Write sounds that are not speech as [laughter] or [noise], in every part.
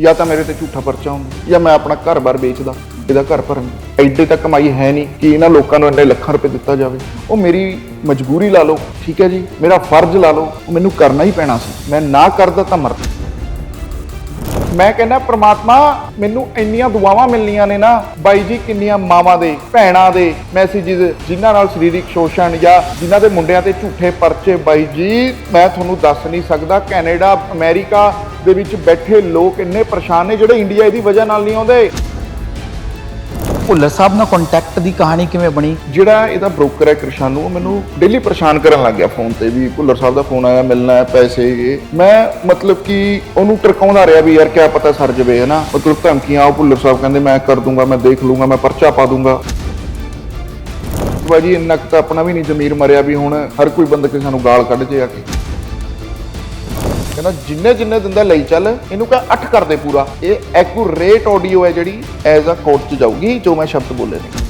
ਜਾਂ ਤਾਂ ਮੇਰੇ ਤੇ ਝੂਠਾ ਪਰਚਾ ਹੁੰਦਾ, ਜਾਂ ਮੈਂ ਆਪਣਾ ਘਰ-ਬਾਰ ਵੇਚਦਾ, ਇਹਦਾ ਘਰ ਭਰਨ। ਐਡੇ ਤਾਂ ਕਮਾਈ ਹੈ ਨਹੀਂ ਕਿ ਇਹਨਾਂ ਲੋਕਾਂ ਨੂੰ ਇੰਨੇ ਲੱਖਾਂ ਰੁਪਏ ਦਿੱਤਾ ਜਾਵੇ। ਉਹ ਮੇਰੀ ਮਜਬੂਰੀ ਲਾ ਲਓ, ਠੀਕ ਹੈ ਜੀ? ਮੇਰਾ ਫਰਜ਼ ਲਾ ਲਓ ਮੈਨੂੰ ਕਰਨਾ ਹੀ ਪੈਣਾ ਸੀ। ਮੈਂ ਨਾ ਕਰਦਾ ਤਾਂ ਮਰਦਾ। ਮੈਂ ਕਹਿੰਦਾ, ਪ੍ਰਮਾਤਮਾ, ਮੈਨੂੰ ਇੰਨੀਆਂ ਦੁਆਵਾਂ ਮਿਲਣੀਆਂ ਨੇ ਨਾ, ਬਾਈ ਜੀ, ਕਿੰਨੀਆਂ ਮਾਵਾਂ ਦੇ, ਭੈਣਾਂ ਦੇ ਮੈਸੇजेस ਜਿਨ੍ਹਾਂ ਨਾਲ ਸਰੀਰਕ ਸ਼ੋਸ਼ਣ ਜਾਂ ਜਿਨ੍ਹਾਂ ਦੇ ਮੁੰਡਿਆਂ ਤੇ ਝੂਠੇ ਪਰਚੇ, ਬਾਈ ਜੀ, ਮੈਂ ਤੁਹਾਨੂੰ ਦੱਸ ਨਹੀਂ ਸਕਦਾ, ਕੈਨੇਡਾ, ਅਮਰੀਕਾ ਦੇ ਵਿੱਚ ਬੈਠੇ ਲੋਕ ਇੰਨੇ ਪਰੇਸ਼ਾਨ ਨੇ ਜਿਹੜੇ ਇੰਡੀਆ ਇਹਦੀ ਵਜ੍ਹਾ ਨਾਲ ਨਹੀਂ ਆਉਂਦੇ। ਭੁੱਲਰ ਸਾਹਿਬ ਨਾਲ ਕੰਟੈਕਟ ਦੀ ਕਹਾਣੀ ਕਿਵੇਂ ਬਣੀ? ਜਿਹੜਾ ਇਹਦਾ ਬ੍ਰੋਕਰ ਹੈ ਕ੍ਰਿਸ਼ਾਨੂ ਉਹ ਮੈਨੂੰ ਡੇਲੀ ਪਰੇਸ਼ਾਨ ਕਰਨ ਲੱਗ ਗਿਆ ਫੋਨ ਤੇ ਵੀ ਭੁੱਲਰ ਸਾਹਿਬ ਦਾ ਫੋਨ ਆਇਆ ਮਿਲਣਾ ਹੈ ਪੈਸੇ ਇਹ। ਮੈਂ ਮਤਲਬ ਕਿ ਉਹਨੂੰ ਟਰਕਾਉਂਦਾ ਰਿਹਾ ਵੀ ਯਾਰ ਕਿਆ ਪਤਾ ਸਰ ਜਵੇ ਹੈ ਨਾ ਮਤਲਬ ਧਮਕੀਆਂ ਉਹ ਭੁੱਲਰ ਸਾਹਿਬ ਕਹਿੰਦੇ ਮੈਂ ਕਰ ਦੂੰਗਾ ਮੈਂ ਦੇਖ ਲੂੰਗਾ ਮੈਂ ਪਰਚਾ ਪਾ ਦੂੰਗਾ। ਬਾਜੀ ਇੰਨਾ ਕੁ ਤਾਂ ਆਪਣਾ ਵੀ ਨਹੀਂ ਜ਼ਮੀਰ ਮਰਿਆ ਵੀ ਹੁਣ ਹਰ ਕੋਈ ਬੰਦਾ ਕਿਸੇ ਨੂੰ ਗਾਲ ਕੱਢ ਜੇ ਆ ਕੇ। ਕਹਿੰਦਾ ਜਿੰਨੇ ਜਿੰਨੇ ਦਿੰਦਾ ਲਈ ਚੱਲ, ਇਹਨੂੰ ਕਹ 8 ਕਰ ਦੇ ਪੂਰਾ। ਇਹ ਐਕੂਰੇਟ ਆਡੀਓ ਹੈ ਜਿਹੜੀ ਐਜ਼ ਅ ਕੋਰਟ 'ਚ ਜਾਊਗੀ, ਜੋ ਮੈਂ ਸ਼ਬਦ ਬੋਲੇ ਨੇ।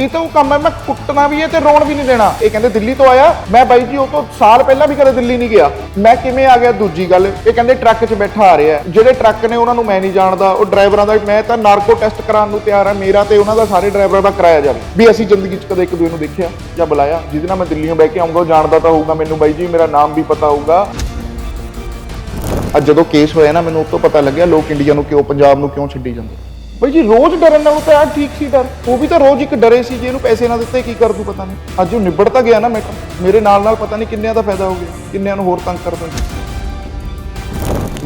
ਕੀ ਤਾਂ ਉਹ ਕੰਮ ਹੈ? ਮੈਂ ਕੁੱਟਣਾ ਵੀ ਹੈ ਤੇ ਰੋਣ ਵੀ ਨਹੀਂ ਦੇਣਾ। ਇਹ ਕਹਿੰਦੇ ਦਿੱਲੀ ਤੋਂ ਆਇਆ। ਮੈਂ ਬਾਈ ਜੀ, ਉਹ ਤੋਂ ਸਾਲ ਪਹਿਲਾਂ ਵੀ ਕਦੇ ਦਿੱਲੀ ਨਹੀਂ ਗਿਆ। ਮੈਂ ਕਿਵੇਂ ਆ ਗਿਆ ਦੂਜੀ ਗੱਲ? ਇਹ ਕਹਿੰਦੇ ਟਰੱਕ 'ਚ ਬੈਠਾ ਆ ਰਿਹਾ। ਜਿਹੜੇ ਟਰੱਕ ਨੇ ਉਹਨਾਂ ਨੂੰ ਮੈਂ ਨਹੀਂ ਜਾਣਦਾ। ਉਹ ਡਰਾਈਵਰਾਂ ਦਾ ਮੈਂ ਤਾਂ ਨਾਰਕੋ ਟੈਸਟ ਕਰਾਉਣ ਨੂੰ ਤਿਆਰ ਹਾਂ ਮੇਰਾ ਤੇ ਉਹਨਾਂ ਦਾ ਸਾਰੇ ਡਰਾਈਵਰਾਂ ਦਾ ਕਰਾਇਆ ਜਾਵੇ। ਵੀ ਅਸੀਂ ਜ਼ਿੰਦਗੀ 'ਚ ਕਦੇ ਇੱਕ ਦੂਜੇ ਨੂੰ ਦੇਖਿਆ ਜਾਂ ਬੁਲਾਇਆ। ਜਿਹਦੇ ਨਾਲ ਮੈਂ ਦਿੱਲੀੋਂ ਬਹਿ ਕੇ ਆਉਂਗਾ, ਉਹ ਜਾਣਦਾ ਤਾਂ ਹੋਊਗਾ ਮੈਨੂੰ ਬਾਈ ਜੀ, ਮੇਰਾ ਨਾਮ ਵੀ ਪਤਾ ਹੋਊਗਾ। ਅੱਜ ਜਦੋਂ ਕੇਸ ਹੋਇਆ ਨਾ, ਮੈਨੂੰ ਉਸ ਤੋਂ ਪਤਾ ਲੱਗਿਆ, ਲੋਕ ਇੰਡੀਆ ਨੂੰ ਕਿਉਂ, ਪੰਜਾਬ ਨੂੰ ਕਿਉਂ ਛੱਡੀ ਜਾਂਦੇ? ਬਈ ਜੀ, ਰੋਜ਼ ਡਰਨ ਨਾਲੋਂ ਤਾਂ ਆ ਠੀਕ ਸੀ ਡਰ। ਉਹ ਵੀ ਤਾਂ ਰੋਜ਼ ਇੱਕ ਡਰੇ ਸੀ ਜੇ ਇਹਨੂੰ ਪੈਸੇ ਨਾ ਦਿੱਤੇ, ਕੀ ਕਰ ਦੂ ਪਤਾ ਨਹੀਂ। ਅੱਜ ਉਹ ਨਿਬੜ ਤਾਂ ਗਿਆ ਨਾ ਮੈਟਰ ਮੇਰੇ ਨਾਲ ਨਾਲ ਪਤਾ ਨਹੀਂ ਕਿੰਨਿਆਂ ਦਾ ਫਾਇਦਾ ਹੋ ਗਿਆ, ਕਿੰਨਿਆਂ ਨੂੰ ਹੋਰ ਤੰਗ ਕਰ ਦਿੰਦੇ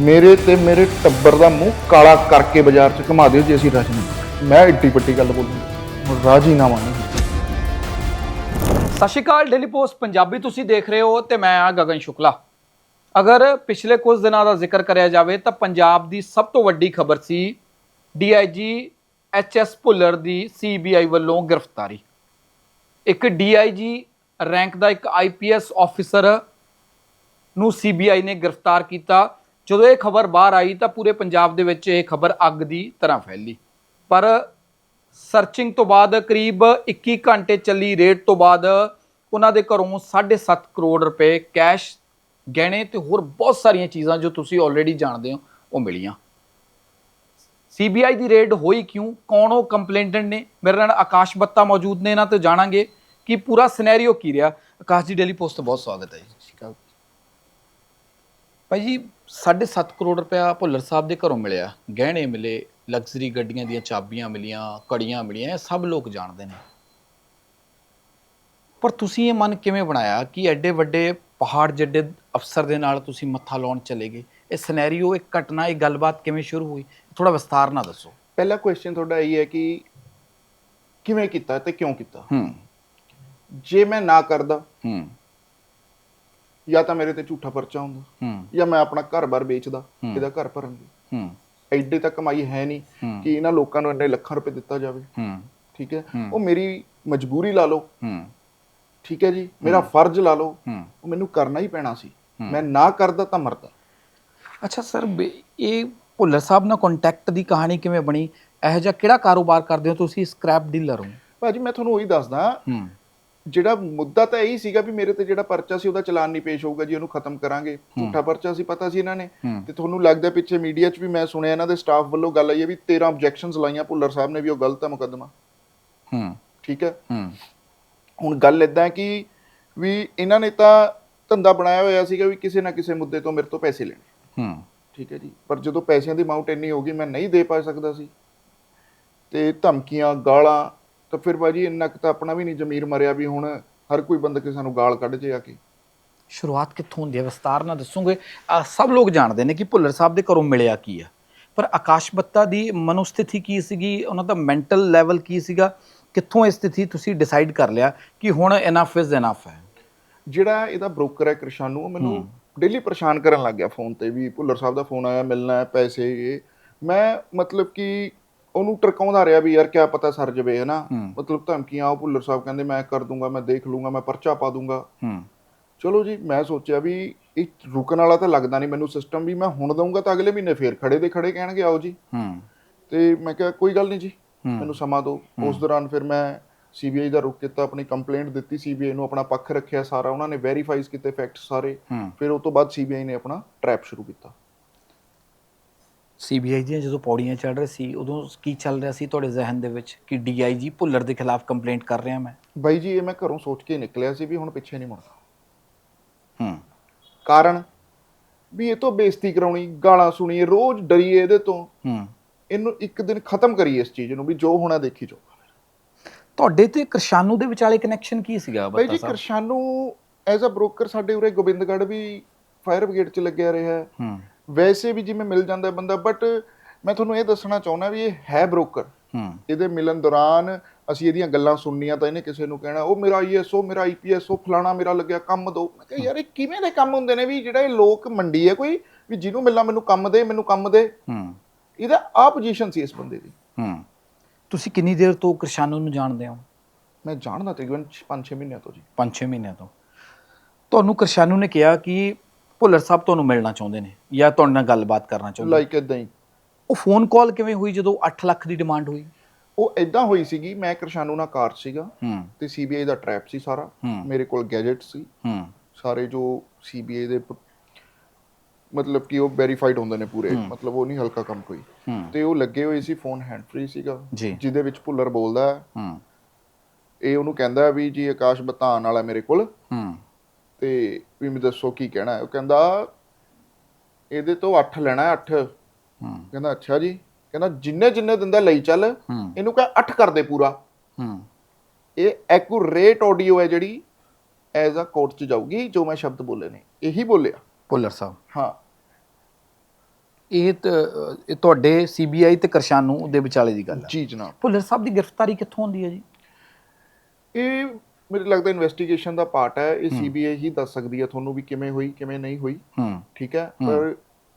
ਮੇਰੇ ਤੇ ਮੇਰੇ ਟੱਬਰ ਦਾ ਮੂੰਹ ਕਾਲਾ ਕਰਕੇ ਬਾਜ਼ਾਰ 'ਚ ਘੁਮਾ ਦਿਓ ਜੇ ਅਸੀਂ ਰਾਜੀ ਨਹੀਂ। ਮੈਂ ਇੱਡੀ ਵੱਡੀ ਗੱਲ ਬੋਲੂੰ। ਹੁਣ ਰਾਜੀ ਨਾ ਮੰਨ ਸਤਿ ਸ਼੍ਰੀ ਅਕਾਲ ਡੇਲੀ ਪੋਸਟ ਪੰਜਾਬੀ ਤੁਸੀਂ ਦੇਖ ਰਹੇ ਹੋ ਤੇ ਮੈਂ ਆ ਗਗਨ ਸ਼ੁਕਲਾ। ਅਗਰ ਪਿਛਲੇ ਕੁਝ ਦਿਨਾਂ ਦਾ ਜ਼ਿਕਰ ਕਰਿਆ ਜਾਵੇ ਤਾਂ ਪੰਜਾਬ ਦੀ ਸਭ ਤੋਂ ਵੱਡੀ ਖਬਰ ਸੀ ਡੀਆਈਜੀ ਐਚਐਸ ਭੁੱਲਰ ਦੀ ਸੀਬੀਆਈ ਵੱਲੋਂ ਗ੍ਰਿਫਤਾਰੀ। ਇੱਕ ਡੀਆਈਜੀ ਰੈਂਕ ਦਾ ਇੱਕ ਆਈਪੀਐਸ ਆਫੀਸਰ ਨੂੰ ਸੀਬੀਆਈ ਨੇ ਗ੍ਰਿਫਤਾਰ ਕੀਤਾ। ਜਦੋਂ ਇਹ ਖਬਰ ਬਾਹਰ ਆਈ ਤਾਂ ਪੂਰੇ ਪੰਜਾਬ ਦੇ ਵਿੱਚ ਇਹ ਖਬਰ ਅੱਗ ਦੀ ਤਰ੍ਹਾਂ ਫੈਲੀ। ਪਰ ਸਰਚਿੰਗ ਤੋਂ ਬਾਅਦ ਕਰੀਬ 21 ਘੰਟੇ ਚੱਲੀ ਰੇਡ ਤੋਂ ਬਾਅਦ ਉਹਨਾਂ ਦੇ ਘਰੋਂ 7.5 ਕਰੋੜ ਰੁਪਏ ਕੈਸ਼, ਗਹਿਣੇ ਤੇ ਹੋਰ ਬਹੁਤ ਸਾਰੀਆਂ ਚੀਜ਼ਾਂ ਜੋ ਤੁਸੀਂ ਆਲਰੇਡੀ ਜਾਣਦੇ ਹੋ, ਉਹ ਮਿਲੀਆਂ। ਸੀਬੀਆਈ ਦੀ ਰੇਡ ਹੋਈ ਕਿਉਂ? ਕੌਣ ਉਹ ਕੰਪਲੇਂਟੈਂਟ ਨੇ? ਮੇਰੇ ਨਾਲ ਆਕਾਸ਼ ਬੱਤਾ ਮੌਜੂਦ ਨੇ ਇਹਨਾਂ ਤੋਂ ਜਾਣਾਂਗੇ ਕਿ ਪੂਰਾ ਸਿਨੈਰੀਓ ਕੀ ਰਿਹਾ। ਆਕਾਸ਼ ਜੀ ਡੇਲੀ ਪੋਸਟ ਤੋਂ ਬਹੁਤ ਸਵਾਗਤ ਹੈ ਜੀ। ਭਾਈ ਜੀ 7.5 ਕਰੋੜ ਰੁਪਇਆ ਭੁੱਲਰ ਸਾਹਿਬ ਦੇ ਘਰੋਂ ਮਿਲਿਆ। ਗਹਿਣੇ ਮਿਲੇ ਲਗਜ਼ਰੀ ਗੱਡੀਆਂ ਦੀਆਂ ਚਾਬੀਆਂ ਮਿਲੀਆਂ, ਕੜੀਆਂ ਮਿਲੀਆਂ, ਇਹ ਸਭ ਲੋਕ ਜਾਣਦੇ ਨੇ। ਪਰ ਤੁਸੀਂ ਇਹ ਮਨ ਕਿਵੇਂ ਬਣਾਇਆ ਕਿ ਐਡੇ ਵੱਡੇ ਪਹਾੜ ਜਿੱਡੇ ਅਫਸਰ ਦੇ ਨਾਲ ਤੁਸੀਂ ਮੱਥਾ ਲਾਉਣ ਚਲੇ ਗਏ? ਇਹ ਸਿਨੈਰੀਓ ਇੱਕ ਘਟਨਾ, ਇਹ ਗੱਲਬਾਤ ਕਿਵੇਂ ਸ਼ੁਰੂ ਹੋਈ? ਥੋੜਾ ਵਿਸਤਾਰ ਨਾਲ ਦੱਸੋ। ਪਹਿਲਾ ਕੁਐਸਚਨ ਤੁਹਾਡਾ ਇਹ ਹੈ ਕਿ ਕਿਵੇਂ ਕੀਤਾ ਤੇ ਕਿਉਂ ਕੀਤਾ? ਹੂੰ। ਜੇ ਮੈਂ ਨਾ ਕਰਦਾ ਹੂੰ। ਜਾਂ ਤਾਂ ਮੇਰੇ ਤੇ ਝੂਠਾ ਪਰਚਾ ਹੁੰਦਾ ਹੂੰ। ਜਾਂ ਮੈਂ ਆਪਣਾ ਘਰ-ਬਾਰ ਵੇਚਦਾ। ਇਹਦਾ ਘਰ ਭਰਨ ਲਈ ਹੂੰ। ਐਡੇ ਤਾਂ ਕਮਾਈ ਹੈ ਨਹੀਂ। ਕਿ ਇਹਨਾਂ ਲੋਕਾਂ ਨੂੰ ਇੰਨੇ ਲੱਖਾਂ ਰੁਪਏ ਦਿੱਤਾ ਜਾਵੇ। ਹੂੰ। ਠੀਕ ਹੈ। ਉਹ ਮੇਰੀ ਮਜਬੂਰੀ ਲਾ ਲਓ। ਹੂੰ। ਠੀਕ ਹੈ ਜੀ? ਮੇਰਾ ਫਰਜ਼ ਲਾ ਲਓ। ਹੂੰ। ਉਹ ਮੈਨੂੰ ਕਰਨਾ ਹੀ ਪੈਣਾ ਸੀ। ਮੈਂ ਨਾ ਕਰਦਾ ਤਾਂ ਮਰਦਾ। ਅੱਛਾ ਸਰ ਇਹ ਭੁੱਲਰ ਸਾਹਿਬ ਨਾਲ ਕੰਟੈਕਟ ਦੀ ਕਹਾਣੀ ਕਿਵੇਂ ਬਣੀ? ਇਹੋ ਜਿਹਾ ਕਿਹੜਾ ਕਾਰੋਬਾਰ ਕਰਦੇ ਹੋ ਤੁਸੀਂ ਸਕ੍ਰੈਪ ਡੀਲਰ ਹੋ? ਭਾਜੀ ਮੈਂ ਤੁਹਾਨੂੰ ਉਹੀ ਦੱਸਦਾ। ਹੂੰ। ਜਿਹੜਾ ਮੁੱਦਾ ਤਾਂ ਇਹੀ ਸੀਗਾ ਵੀ ਮੇਰੇ ਤੇ ਜਿਹੜਾ ਪਰਚਾ ਸੀ ਉਹਦਾ ਚਲਾਨ ਨਹੀਂ ਪੇਸ਼ ਹੋਊਗਾ ਜੀ ਉਹਨੂੰ ਖਤਮ ਕਰਾਂਗੇ। ਝੂਠਾ ਪਰਚਾ ਸੀ ਪਤਾ ਸੀ ਇਹਨਾਂ ਨੇ। ਤੇ ਤੁਹਾਨੂੰ ਲੱਗਦਾ ਪਿੱਛੇ ਮੀਡੀਆ 'ਚ ਵੀ ਮੈਂ ਸੁਣਿਆ ਇਹਨਾਂ ਦੇ ਸਟਾਫ ਵੱਲੋਂ ਗੱਲ ਆਈ ਹੈ ਵੀ 13 ਆਬਜੈਕਸ਼ਨਸ ਲਾਈਆਂ ਭੁੱਲਰ ਸਾਹਿਬ ਨੇ ਵੀ ਉਹ ਗਲਤ ਹੈ ਮੁਕੱਦਮਾ। ਹੂੰ। ਠੀਕ ਹੈ? ਹੂੰ। ਹੁਣ ਗੱਲ ਇਦਾਂ ਹੈ ਕਿ ਵੀ ਇਹਨਾਂ ਨੇ ਤਾਂ ਧੰਦਾ ਬਣਾਇਆ ਹੋਇਆ ਸੀਗਾ ਵੀ ਕਿਸੇ ਨਾ ਕਿਸੇ ਮੁੱਦੇ ਤੋਂ ਮੇਰੇ ਤੋਂ ਪੈਸੇ ਲੈਣੇ। ਹੂੰ। ਠੀਕ ਹੈ ਜੀ। ਪਰ ਜਦੋਂ ਪੈਸਿਆਂ ਦੀ ਅਮਾਉਂਟ ਇੰਨੀ ਹੋ ਗਈ ਮੈਂ ਨਹੀਂ ਦੇ ਪਾ ਸਕਦਾ ਸੀ। ਤੇ ਧਮਕੀਆਂ ਗਾਲਾਂ ਤਾਂ ਫਿਰ ਬਾਜੀ ਇੰਨਾ ਕੁ ਤਾਂ ਆਪਣਾ ਵੀ ਨਹੀਂ ਜ਼ਮੀਰ ਮਰਿਆ ਵੀ ਹੁਣ ਹਰ ਕੋਈ ਬੰਦਾ ਕਿਸੇ ਨੂੰ ਗਾਲ ਕੱਢ ਜੇ ਆ ਕੇ। ਸ਼ੁਰੂਆਤ ਕਿੱਥੋਂ ਹੁੰਦੀ ਹੈ? ਵਿਸਤਾਰ ਨਾਲ ਦੱਸੋਗੇ। ਸਭ ਲੋਕ ਜਾਣਦੇ ਨੇ ਕਿ ਭੁੱਲਰ ਸਾਹਿਬ ਦੇ ਘਰੋਂ ਮਿਲਿਆ ਕੀ ਆ। ਪਰ ਆਕਾਸ਼ ਬੱਤਾ ਦੀ ਮਨੋਸਥਿਤੀ ਕੀ ਸੀਗੀ? ਉਹਨਾਂ ਦਾ ਮੈਂਟਲ ਲੈਵਲ ਕੀ ਸੀਗਾ? ਕਿੱਥੋਂ ਇਹ ਸਥਿਤੀ ਤੁਸੀਂ ਡਿਸਾਈਡ ਕਰ ਲਿਆ ਕਿ ਹੁਣ ਇਨਫ ਇਜ਼ ਇਨਫ ਹੈ? ਜਿਹੜਾ ਇਹਦਾ ਬ੍ਰੋਕਰ ਹੈ ਕ੍ਰਿਸ਼ਾਨੂ ਉਹ ਮੈਨੂੰ ਡੇਲੀ ਪਰੇਸ਼ਾਨ ਕਰਨ ਲੱਗ ਗਿਆ ਫੋਨ ਤੇ ਵੀ ਭੁੱਲਰ ਸਾਹਿਬ ਦਾ ਫੋਨ ਆਇਆ ਮਿਲਣਾ ਹੈ ਪੈਸੇ ਇਹ। ਮੈਂ ਮਤਲਬ ਕਿ ਉਹਨੂੰ ਟਰਕਾਉਂਦਾ ਰਿਹਾ ਵੀ ਯਾਰ ਕਿਆ ਪਤਾ ਸਰ ਜਵੇ ਹੈ। ਨਾ। ਮਤਲਬ ਧਮਕੀਆਂ ਉਹ ਭੁੱਲਰ ਸਾਹਿਬ ਕਹਿੰਦੇ ਮੈਂ ਕਰ ਦੂੰਗਾ ਮੈਂ ਦੇਖ ਲੂੰਗਾ ਮੈਂ ਪਰਚਾ ਪਾ ਦੂੰਗਾ। ਹੂੰ। ਚਲੋ ਜੀ ਮੈਂ ਸੋਚਿਆ ਵੀ ਇਹ ਰੁਕਣ ਵਾਲਾ ਤਾਂ ਲੱਗਦਾ ਨਹੀਂ ਮੈਨੂੰ ਸਿਸਟਮ ਵੀ ਮੈਂ ਹੁਣ ਦਊਂਗਾ ਤਾਂ ਅਗਲੇ ਮਹੀਨੇ ਫੇਰ ਖੜੇ ਦੇ ਖੜੇ ਕਹਿਣਗੇ ਆਓ ਜੀ। ਹੂੰ। ਤੇ ਮੈਂ ਕਿਹਾ ਕੋਈ ਗੱਲ ਨਹੀਂ ਜੀ। ਮੈਨੂੰ ਸਮਾਂ ਦਿਓ। ਉਸ ਦੌਰਾਨ ਫਿਰ ਮੈਂ ਸੀਬੀਆਈ ਦਾ ਰੁਕ ਕੀਤਾ ਆਪਣੀ ਕੰਪਲੇਂਟ ਦਿੱਤੀ ਸੀਬੀਆਈ ਨੂੰ ਆਪਣਾ ਪੱਖ ਰੱਖਿਆ ਸਾਰਾ ਉਹਨਾਂ ਨੇ ਵੈਰੀਫਾਈਜ਼ ਕੀਤੇ ਫੈਕਟ ਸਾਰੇ। ਫਿਰ ਉਸ ਤੋਂ ਬਾਅਦ ਸੀਬੀਆਈ ਨੇ ਆਪਣਾ ਟਰੈਪ ਸ਼ੁਰੂ ਕੀਤਾ। ਸੀਬੀਆਈ ਦੀਆਂ ਜਦੋਂ ਪੌੜੀਆਂ ਚੜ ਰਹੇ ਸੀ ਉਦੋਂ ਕੀ ਚੱਲ ਰਿਹਾ ਸੀ ਤੁਹਾਡੇ ਜ਼ਿਹਨ ਦੇ ਵਿੱਚ? ਕਿ ਡੀਆਈਜੀ ਭੁੱਲਰ ਦੇ ਖਿਲਾਫ ਕੰਪਲੇਂਟ ਕਰ ਰਿਹਾ ਮੈਂ? ਬਾਈ ਜੀ ਇਹ ਮੈਂ ਘਰੋਂ ਸੋਚ ਕੇ ਨਿਕਲਿਆ ਸੀ ਵੀ ਹੁਣ ਪਿੱਛੇ ਨਹੀਂ ਮੁੜਨਾ। ਹੂੰ। ਕਾਰਨ? ਵੀ ਇਹ ਤੋਂ ਬੇਇੱਜ਼ਤੀ ਕਰਾਉਣੀ ਗਾਲਾਂ ਸੁਣੀਏ ਰੋਜ਼ ਡਰੀਏ ਇਹਦੇ ਤੋਂ। ਹੂੰ। ਇਹਨੂੰ ਇੱਕ ਦਿਨ ਖਤਮ ਕਰੀਏ ਇਸ ਚੀਜ਼ ਨੂੰ ਵੀ ਜੋ ਹੋਣਾ ਦੇਖੀ ਜੋ ਤੁਹਾਡੇ ਤੇ ਕਿਰਸ਼ਾਨੂ ਦੇ ਵਿਚਾਲੇ ਕਨੈਕਸ਼ਨ ਕੀ ਸੀਗਾ ਬਾਈ ਜੀ ਕਿਰਸ਼ਾਨੂ ਐਜ਼ ਅ ਬ੍ਰੋਕਰ ਸਾਡੇ ਉਰੇ ਗੋਬਿੰਦਗੜ੍ਹ ਵੀ ਫਾਇਰ ਬ੍ਰਿਗੇਡ 'ਚ ਲੱਗਿਆ ਰਿਹਾ ਹੈ। ਹੂੰ। ਵੈਸੇ ਵੀ ਜਿਵੇਂ ਮਿਲ ਜਾਂਦਾ ਬੰਦਾ ਬਟ ਮੈਂ ਤੁਹਾਨੂੰ ਇਹ ਦੱਸਣਾ ਚਾਹੁੰਦਾ ਵੀ ਇਹ ਹੈ ਬ੍ਰੋਕਰ ਹੂੰ। ਇਹਦੇ ਮਿਲਣ ਦੌਰਾਨ ਅਸੀਂ ਇਹਦੀਆਂ ਗੱਲਾਂ ਸੁਣਨੀਆਂ ਤਾਂ ਇਹਨੇ ਕਿਸੇ ਨੂੰ ਕਹਿਣਾ ਉਹ ਮੇਰਾ ਆਈਐਸਓ ਮੇਰਾ ਆਈਪੀਐਸ ਉਹ ਫਲਾਣਾ ਮੇਰਾ ਲੱਗਿਆ ਕੰਮ ਦੋ। ਮੈਂ ਕਿਹਾ ਯਾਰ ਇਹ ਕਿਵੇਂ ਦੇ ਕੰਮ ਹੁੰਦੇ ਨੇ ਵੀ ਜਿਹੜਾ ਇਹ ਲੋਕ ਮੰਡੀ ਹੈ ਕੋਈ ਵੀ ਜਿਹਨੂੰ ਮਿਲਣਾ ਮੈਨੂੰ ਕੰਮ ਦੇ ਮੈਨੂੰ ਕੰਮ ਦੇ। ਹੂੰ। ਇਹਦਾ ਆ ਪੋਜੀਸ਼ਨ ਸੀ ਇਸ ਬੰਦੇ ਦੀ। ਹੂੰ। ਤੁਸੀਂ ਕਿੰਨੀ ਦੇਰ ਤੋਂ ਕਿਰਸ਼ਾਨੂ ਨੂੰ ਜਾਣਦੇ ਹੋ? ਮੈਂ ਜਾਣਦਾ ਤਕਰੀਬਨ 5-6 ਮਹੀਨਿਆਂ ਤੋਂ ਜੀ। 5-6 ਮਹੀਨਿਆਂ ਤੋਂ। ਤੁਹਾਨੂੰ ਕਿਰਸ਼ਾਨੂ ਨੇ ਕਿਹਾ ਕਿ ਭੁੱਲਰ ਸਾਹਿਬ ਤੁਹਾਨੂੰ ਮਿਲਣਾ ਚਾਹੁੰਦੇ ਨੇ ਜਾਂ ਤੁਹਾਡੇ ਨਾਲ ਗੱਲਬਾਤ ਕਰਨਾ ਚਾਹੁੰਦੇ। ਲਾਈਕ ਇਦਾਂ ਹੀ। ਉਹ ਫੋਨ ਕਾਲ ਕਿਵੇਂ ਹੋਈ ਜਦੋਂ 8 ਲੱਖ ਦੀ ਡਿਮਾਂਡ ਹੋਈ? ਉਹ ਇਦਾਂ ਹੋਈ ਸੀਗੀ ਮੈਂ ਕਿਰਸ਼ਾਨੂ ਨਾਲ ਕਾਰ ਸੀਗਾ ਹੂੰ। ਤੇ ਸੀਬੀਆਈ ਦਾ ਟਰੈਪ ਸੀ ਸਾਰਾ। ਹੂੰ। ਮੇਰੇ ਕੋਲ ਗੈਜਟ ਸੀ। ਹੂੰ। ਸਾਰੇ ਜੋ ਸੀਬੀਆਈ ਦੇ ਪ- ਮਤਲਬ ਕਿ ਉਹ ਵੈਰੀਫਾਈਡ ਹੁੰਦੇ ਨੇ ਪੂਰੇ। ਮਤਲਬ ਉਹ ਨਹੀਂ ਹਲਕਾ ਕੰਮ ਕੋਈ। ਤੇ ਉਹ ਲੱਗੇ ਹੋਏ ਸੀ ਫੋਨ ਹੈਂਡ ਫ੍ਰੀ ਸੀਗਾ ਜਿਹਦੇ ਵਿੱਚ ਭੁੱਲਰ ਬੋਲਦਾ ਹੈ। ਇਹ ਉਹਨੂੰ ਕਹਿੰਦਾ ਵੀ ਜੀ ਆਕਾਸ਼ ਬਤਾਨ ਵਾਲਾ ਮੇਰੇ ਕੋਲ। ਹੂੰ। ਤੇ ਵੀ ਮੈਂ ਦੱਸੋ ਕੀ ਕਹਿਣਾ ਹੈ। ਉਹ ਕਹਿੰਦਾ ਇਹਦੇ ਤੋਂ 8 ਲੈਣਾ ਹੈ 8 ਹੂੰ। ਕਹਿੰਦਾ ਅੱਛਾ ਜੀ। ਕਹਿੰਦਾ ਜਿੰਨੇ ਜਿੰਨੇ ਦਿੰਦਾ ਲਈ ਚੱਲ ਇਹਨੂੰ ਕਹ 8 ਕਰ ਦੇ ਪੂਰਾ। ਹੂੰ। ਇਹ ਐਕੂਰੇਟ ਆਡੀਓ ਹੈ ਜਿਹੜੀ ਐਜ਼ ਅ ਕੋਰਟ ਚ ਜਾਊਗੀ ਜੋ ਮੈਂ ਸ਼ਬਦ ਬੋਲੇ ਨੇ। ਇਹੀ ਬੋਲਿਆ। ਭੁੱਲਰ ਸਾਹਿਬ। ਹਾਂ। ਇਹ ਤਾਂ- ਇਹ ਤੁਹਾਡੇ ਸੀਬੀਆਈ ਤੇ ਕਿਰਸ਼ਾਨੂ ਦੇ ਵਿਚਾਲੇ ਦੀ ਗੱਲ ਹੈ ਜੀ ਜਨਾਬ। ਭੁੱਲਰ ਸਾਹਿਬ ਦੀ ਗ੍ਰਿਫਤਾਰੀ ਕਿੱਥੋਂ ਹੁੰਦੀ ਹੈ ਜੀ? ਇਹ ਮੈਨੂੰ ਲੱਗਦਾ ਇਨਵੈਸਟੀਗੇਸ਼ਨ ਦਾ ਪਾਰਟ ਹੈ। ਇਹ ਸੀਬੀਆਈ ਹੀ ਦੱਸ ਸਕਦੀ ਹੈ ਤੁਹਾਨੂੰ ਵੀ ਕਿਵੇਂ ਹੋਈ ਕਿਵੇਂ ਨਹੀਂ ਹੋਈ। ਹੂੰ। ਠੀਕ ਹੈ? ਪਰ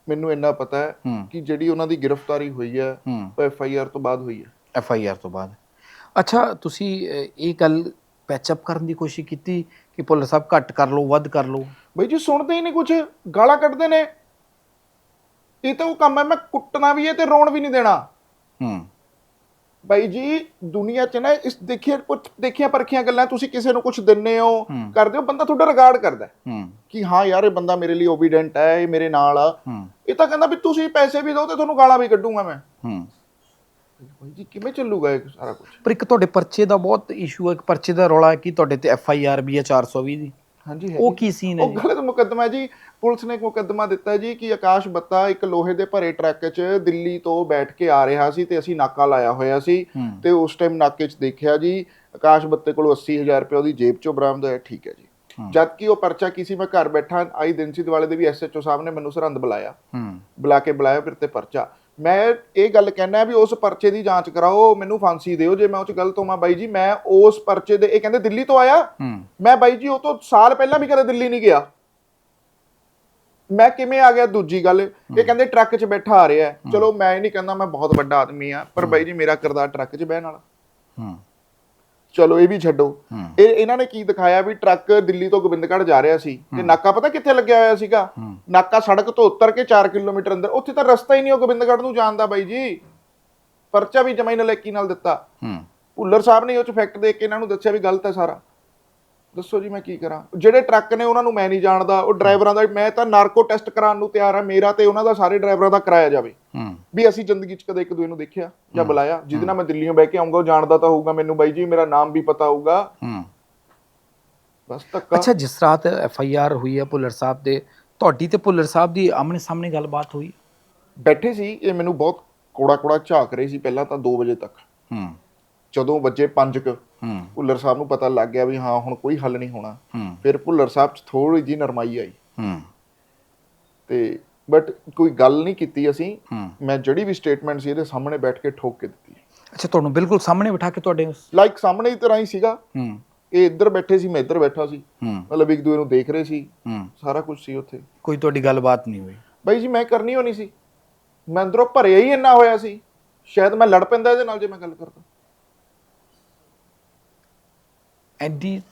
ਮੈਨੂੰ ਇੰਨਾ ਪਤਾ ਹੈ ਹੂੰ। ਕਿ ਜਿਹੜੀ ਉਹਨਾਂ ਦੀ ਗ੍ਰਿਫਤਾਰੀ ਹੋਈ ਹੈ ਹੂੰ। ਉਹ ਐਫ ਆਈ ਆਰ ਤੋਂ ਬਾਅਦ ਹੋਈ ਹੈ। ਐਫ ਆਈ ਆਰ ਤੋਂ ਬਾਅਦ। ਅੱਛਾ ਤੁਸੀਂ ਅਹ, ਇਹ ਗੱਲ ਪੈਚਅਪ ਕਰਨ ਦੀ ਕੋਸ਼ਿਸ਼ ਕੀਤੀ ਕਿ ਭੁੱਲਰ ਸਾਹਿਬ ਘੱਟ ਕਰ ਲਓ ਵੱਧ ਕਰ ਲਓ? ਬਈ ਜੀ ਸੁਣਦੇ ਹੀ ਨਹੀਂ ਕੁਝ ਗਾਲਾਂ ਕੱਢਦੇ ਨੇ। ਇਹ ਤਾਂ ਉਹ ਕੰਮ ਹੈ ਮੈਂ ਕੁੱਟਣਾ ਵੀ ਹੈ ਤੇ ਰੋਣ ਵੀ ਨਹੀਂ ਦੇਣਾ। ਹੂੰ। ਬਾਈ ਜੀ ਦੁਨੀਆ 'ਚ ਨਾ ਇਸ ਦੇਖਿਆ ਕੁਝ ਦੇਖੀਆਂ ਪਰਖੀਆਂ ਗੱਲਾਂ ਤੁਸੀਂ ਕਿਸੇ ਨੂੰ ਕੁਝ ਦਿੰਨੇ ਹੋ। ਕਰਦੇ ਹੋ ਬੰਦਾ ਤੁਹਾਡਾ ਰਿਗਾਰਡ ਕਰਦਾ ਕਿ ਹਾਂ ਯਾਰ ਇਹ ਬੰਦਾ ਮੇਰੇ ਲਈ ਓਬੀਡੈਂਟ ਹੈ ਇਹ ਮੇਰੇ ਨਾਲ ਆ। ਹੂੰ। ਇਹ ਤਾਂ ਕਹਿੰਦਾ ਵੀ ਤੁਸੀਂ ਪੈਸੇ ਵੀ ਦਿਓ ਤੇ ਤੁਹਾਨੂੰ ਗਾਲਾਂ ਵੀ ਕੱਢੂੰਗਾ ਮੈਂ। ਹੂੰ। ਬਾਈ ਜੀ ਕਿਵੇਂ ਚੱਲੂਗਾ ਇਹ ਸਾਰਾ ਕੁਝ ਪਰ ਇੱਕ ਤੁਹਾਡੇ ਪਰਚੇ ਦਾ ਬਹੁਤ ਇਸ਼ੂ ਹੈ ਇੱਕ ਪਰਚੇ ਦਾ ਰੌਲਾ ਹੈ ਕਿ ਤੁਹਾਡੇ ਤੇ ਐਫ ਆਈ ਆਰ ਵੀ ਹੈ 420 ਦੀ। ਹਾਂਜੀ ਹੈ ਉਹ ਕੀ ਸੀਨ ਹੈ ਉਹ ਗਲਤ ਮੁਕੱਦਮਾ ਹੈ ਜੀ। ਪੁਲਿਸ ਨੇ ਇੱਕ ਮੁਕੱਦਮਾ ਦਿੱਤਾ ਜੀ ਕਿ ਆਕਾਸ਼ ਬੱਤਾ ਇੱਕ ਲੋਹੇ ਦੇ ਭਰੇ ਟਰੱਕ 'ਚ ਦਿੱਲੀ ਤੋਂ ਬੈਠ ਕੇ ਆ ਰਿਹਾ ਸੀ ਤੇ ਅਸੀਂ ਨਾਕਾ ਲਾਇਆ ਹੋਇਆ ਸੀ ਤੇ ਉਸ ਟਾਈਮ ਨਾਕੇ 'ਚ ਦੇਖਿਆ ਜੀ ਆਕਾਸ਼ ਬੱਤੇ ਕੋਲ 80000 ਰੁਪਏ ਉਹਦੀ ਜੇਬ 'ਚੋਂ ਬਰਾਮਦ ਹੋਇਆ। ਠੀਕ ਹੈ ਜੀ। ਜਦ ਕਿ ਉਹ ਪਰਚਾ ਕਿਸੇ ਮੈਂ ਘਰ ਬੈਠਾ ਆਈ ਦਿਨ ਸੀ ਦਿਵਾਲੇ ਦੇ ਵੀ ਐਸਐਚਓ ਸਾਹਿਬ ਨੇ ਮੈਨੂੰ ਸਰਹੰਦ ਬੁਲਾਇਆ। ਹੂੰ। ਬੁਲਾ ਕੇ ਬੁਲਾਇਆ ਫਿਰ ਤੇ ਪਰਚਾ। ਮੈਂ ਇਹ ਗੱਲ ਕਹਿਣਾ ਵੀ ਉਸ ਪਰਚੇ ਦੀ ਜਾਂਚ ਕਰਾਓ ਮੈਨੂੰ ਫਾਂਸੀ ਦਿਓ ਜੇ ਮੈਂ ਉਹ ਚ ਗਲਤ ਹੋਵਾਂ ਬਾਈ ਜੀ ਮੈਂ ਉਸ ਪਰਚੇ ਦੇ ਇਹ ਕਹਿੰਦੇ ਦਿੱਲੀ ਤੋਂ ਆਇਆ? ਮੈਂ ਬਾਈ ਜੀ ਉਹ ਤੋਂ ਸਾਲ ਪਹਿਲਾਂ ਵੀ ਕਦੇ ਦਿੱਲੀ ਨਹੀਂ ਗਿਆ। ਮੈਂ ਕਿਵੇਂ ਆ ਗਿਆ ਦੂਜੀ ਗੱਲ? ਇਹ ਕਹਿੰਦੇ ਟਰੱਕ 'ਚ ਬੈਠਾ ਆ ਰਿਹਾ। ਚਲੋ ਮੈਂ ਇਹ ਨਹੀਂ ਕਹਿੰਦਾ ਮੈਂ ਬਹੁਤ ਵੱਡਾ ਆਦਮੀ ਆ ਪਰ ਬਾਈ ਜੀ ਮੇਰਾ ਕਿਰਦਾਰ ਟਰੱਕ 'ਚ ਬਹਿਣ ਵਾਲਾ। ਹੂੰ। ਚਲੋ ਇਹ ਵੀ ਛੱਡੋ। ਇਹ ਇਹਨਾਂ ਨੇ ਕੀ ਦਿਖਾਇਆ ਵੀ ਟਰੱਕ ਦਿੱਲੀ ਤੋਂ ਗੋਬਿੰਦਗੜ੍ਹ ਜਾ ਰਿਹਾ ਸੀ ਤੇ ਨਾਕਾ ਪਤਾ ਕਿੱਥੇ ਲੱਗਿਆ ਹੋਇਆ ਸੀਗਾ? ਨਾਕਾ ਸੜਕ ਤੋਂ ਉਤਰ ਕੇ 4 ਕਿਲੋਮੀਟਰ ਅੰਦਰ। ਉੱਥੇ ਤਾਂ ਰਸਤਾ ਹੀ ਨਹੀਂ ਉਹ ਗੋਬਿੰਦਗੜ੍ਹ ਨੂੰ ਜਾਣ ਦਾ ਬਾਈ ਜੀ। ਪਰਚਾ ਵੀ ਜਮਾਈ ਨਲੇਕੀ ਨਾਲ ਦਿੱਤਾ। ਹੂੰ। ਭੁੱਲਰ ਸਾਹਿਬ ਨੇ ਉਹ ਚ ਫੈਕਟ ਦੇਖ ਕੇ ਇਹਨਾਂ ਨੂੰ ਦੱਸਿਆ ਵੀ ਗਲਤ ਹੈ ਸਾਰਾ। ਦੱਸੋ ਜੀ ਮੈਂ ਕੀ ਕਰਾਂ? ਜਿਹੜੇ ਟਰੱਕ ਨੇ ਉਹਨਾਂ ਨੂੰ ਮੈਂ ਨਹੀਂ ਜਾਣਦਾ। ਉਹ ਡਰਾਈਵਰਾਂ ਦਾ ਮੈਂ ਤਾਂ ਨਾਰਕੋ ਟੈਸਟ ਕਰਾਉਣ ਨੂੰ ਤਿਆਰ ਆ ਮੇਰਾ ਤੇ ਉਹਨਾਂ ਦਾ ਸਾਰੇ ਡਰਾਈਵਰਾਂ ਦਾ ਕਰਾਇਆ ਜਾਵੇ। ਵੀ ਅਸੀਂ ਜ਼ਿੰਦਗੀ 'ਚ ਕਦੇ ਇੱਕ ਦੂਏ ਨੂੰ ਦੇਖਿਆ ਜਾਂ ਬੁਲਾਇਆ। ਜਿਹਦੇ ਨਾਲ ਮੈਂ ਦਿੱਲੀੋਂ ਬਹਿ ਕੇ ਆਉਂਗਾ ਉਹ ਜਾਣਦਾ ਤਾਂ ਹੋਊਗਾ ਮੈਨੂੰ ਬਾਈ ਜੀ ਮੇਰਾ ਨਾਮ ਵੀ ਪਤਾ ਹੋਊਗਾ। ਬਸ ਧੱਕਾ। ਅੱਛਾ ਜਿਸ ਰਾਤ ਐਫ ਆਈ ਆਰ ਹੋਈ ਹੈ ਭੁੱਲਰ ਸਾਹਿਬ ਦੇ ਤੁਹਾਡੀ ਤੇ ਭੁੱਲਰ ਸਾਹਿਬ ਦੀ ਆਮਣੇ ਸਾਹਮਣੇ ਗੱਲਬਾਤ ਹੋਈ? ਬੈਠੇ ਸੀ ਇਹ ਮੈਨੂੰ ਬਹੁਤ ਕੋੜਾ ਕੋੜਾ ਝਾਕ ਰਹੇ ਸੀ ਪਹਿਲਾਂ ਤਾਂ 2 ਵਜੇ ਤੱਕ। ਹੂੰ। ਜਦੋਂ ਵੱਜੇ 5 ਕ ਹੂੰ। ਭੁੱਲਰ ਸਾਹਿਬ ਨੂੰ ਪਤਾ ਲੱਗ ਗਿਆ ਵੀ ਹਾਂ ਹੁਣ ਕੋਈ ਹੱਲ ਨਹੀਂ ਹੋਣਾ। ਹੂੰ। ਫਿਰ ਭੁੱਲਰ ਸਾਹਿਬ 'ਚ ਥੋੜੀ ਜੀ ਨਰਮਾਈ ਆਈ। ਹੂੰ। ਤੇ ਬਟ ਕੋਈ ਗੱਲ ਨਹੀਂ ਕੀਤੀ ਅਸੀਂ। ਹੂੰ। ਮੈਂ ਜਿਹੜੀ ਵੀ ਸਟੇਟਮੈਂਟ ਸੀ ਇਹਦੇ ਸਾਹਮਣੇ ਬੈਠ ਕੇ ਠੋਕ ਕੇ ਦਿੱਤੀ। ਅੱਛਾ ਤੁਹਾਨੂੰ ਬਿਲਕੁਲ ਸਾਹਮਣੇ ਬਿਠਾ ਕੇ ਤੁਹਾਡੇ ਲਾਈਕ ਸਾਹਮਣੇ ਦੀ ਤਰ੍ਹਾਂ ਹੀ ਸੀਗਾ। ਹੂੰ। ਇਹ ਇੱਧਰ ਬੈਠੇ ਸੀ ਮੈਂ ਇੱਧਰ ਬੈਠਾ ਸੀ। ਹੂੰ। ਮਤਲਬ ਇੱਕ ਦੂਏ ਨੂੰ ਦੇਖ ਰਹੇ ਸੀ। ਹੂੰ। ਸਾਰਾ ਕੁਝ ਸੀ ਉੱਥੇ। ਕੋਈ ਤੁਹਾਡੀ ਗੱਲਬਾਤ ਨਹੀਂ ਹੋਈ। ਬਾਈ ਜੀ ਮੈਂ ਕਰਨੀ ਹੋਣੀ ਸੀ। ਮੈਂ ਅੰਦਰੋਂ ਭਰਿਆ ਹੀ ਇੰਨਾ ਹੋਇਆ ਸੀ। ਸ਼ਾਇਦ ਮੈਂ ਲੜ ਪੈਂਦਾ ਇਹਦੇ ਨਾਲ ਜੇ ਮੈਂ ਗੱਲ ਕਰਦਾ। ਐਡੀ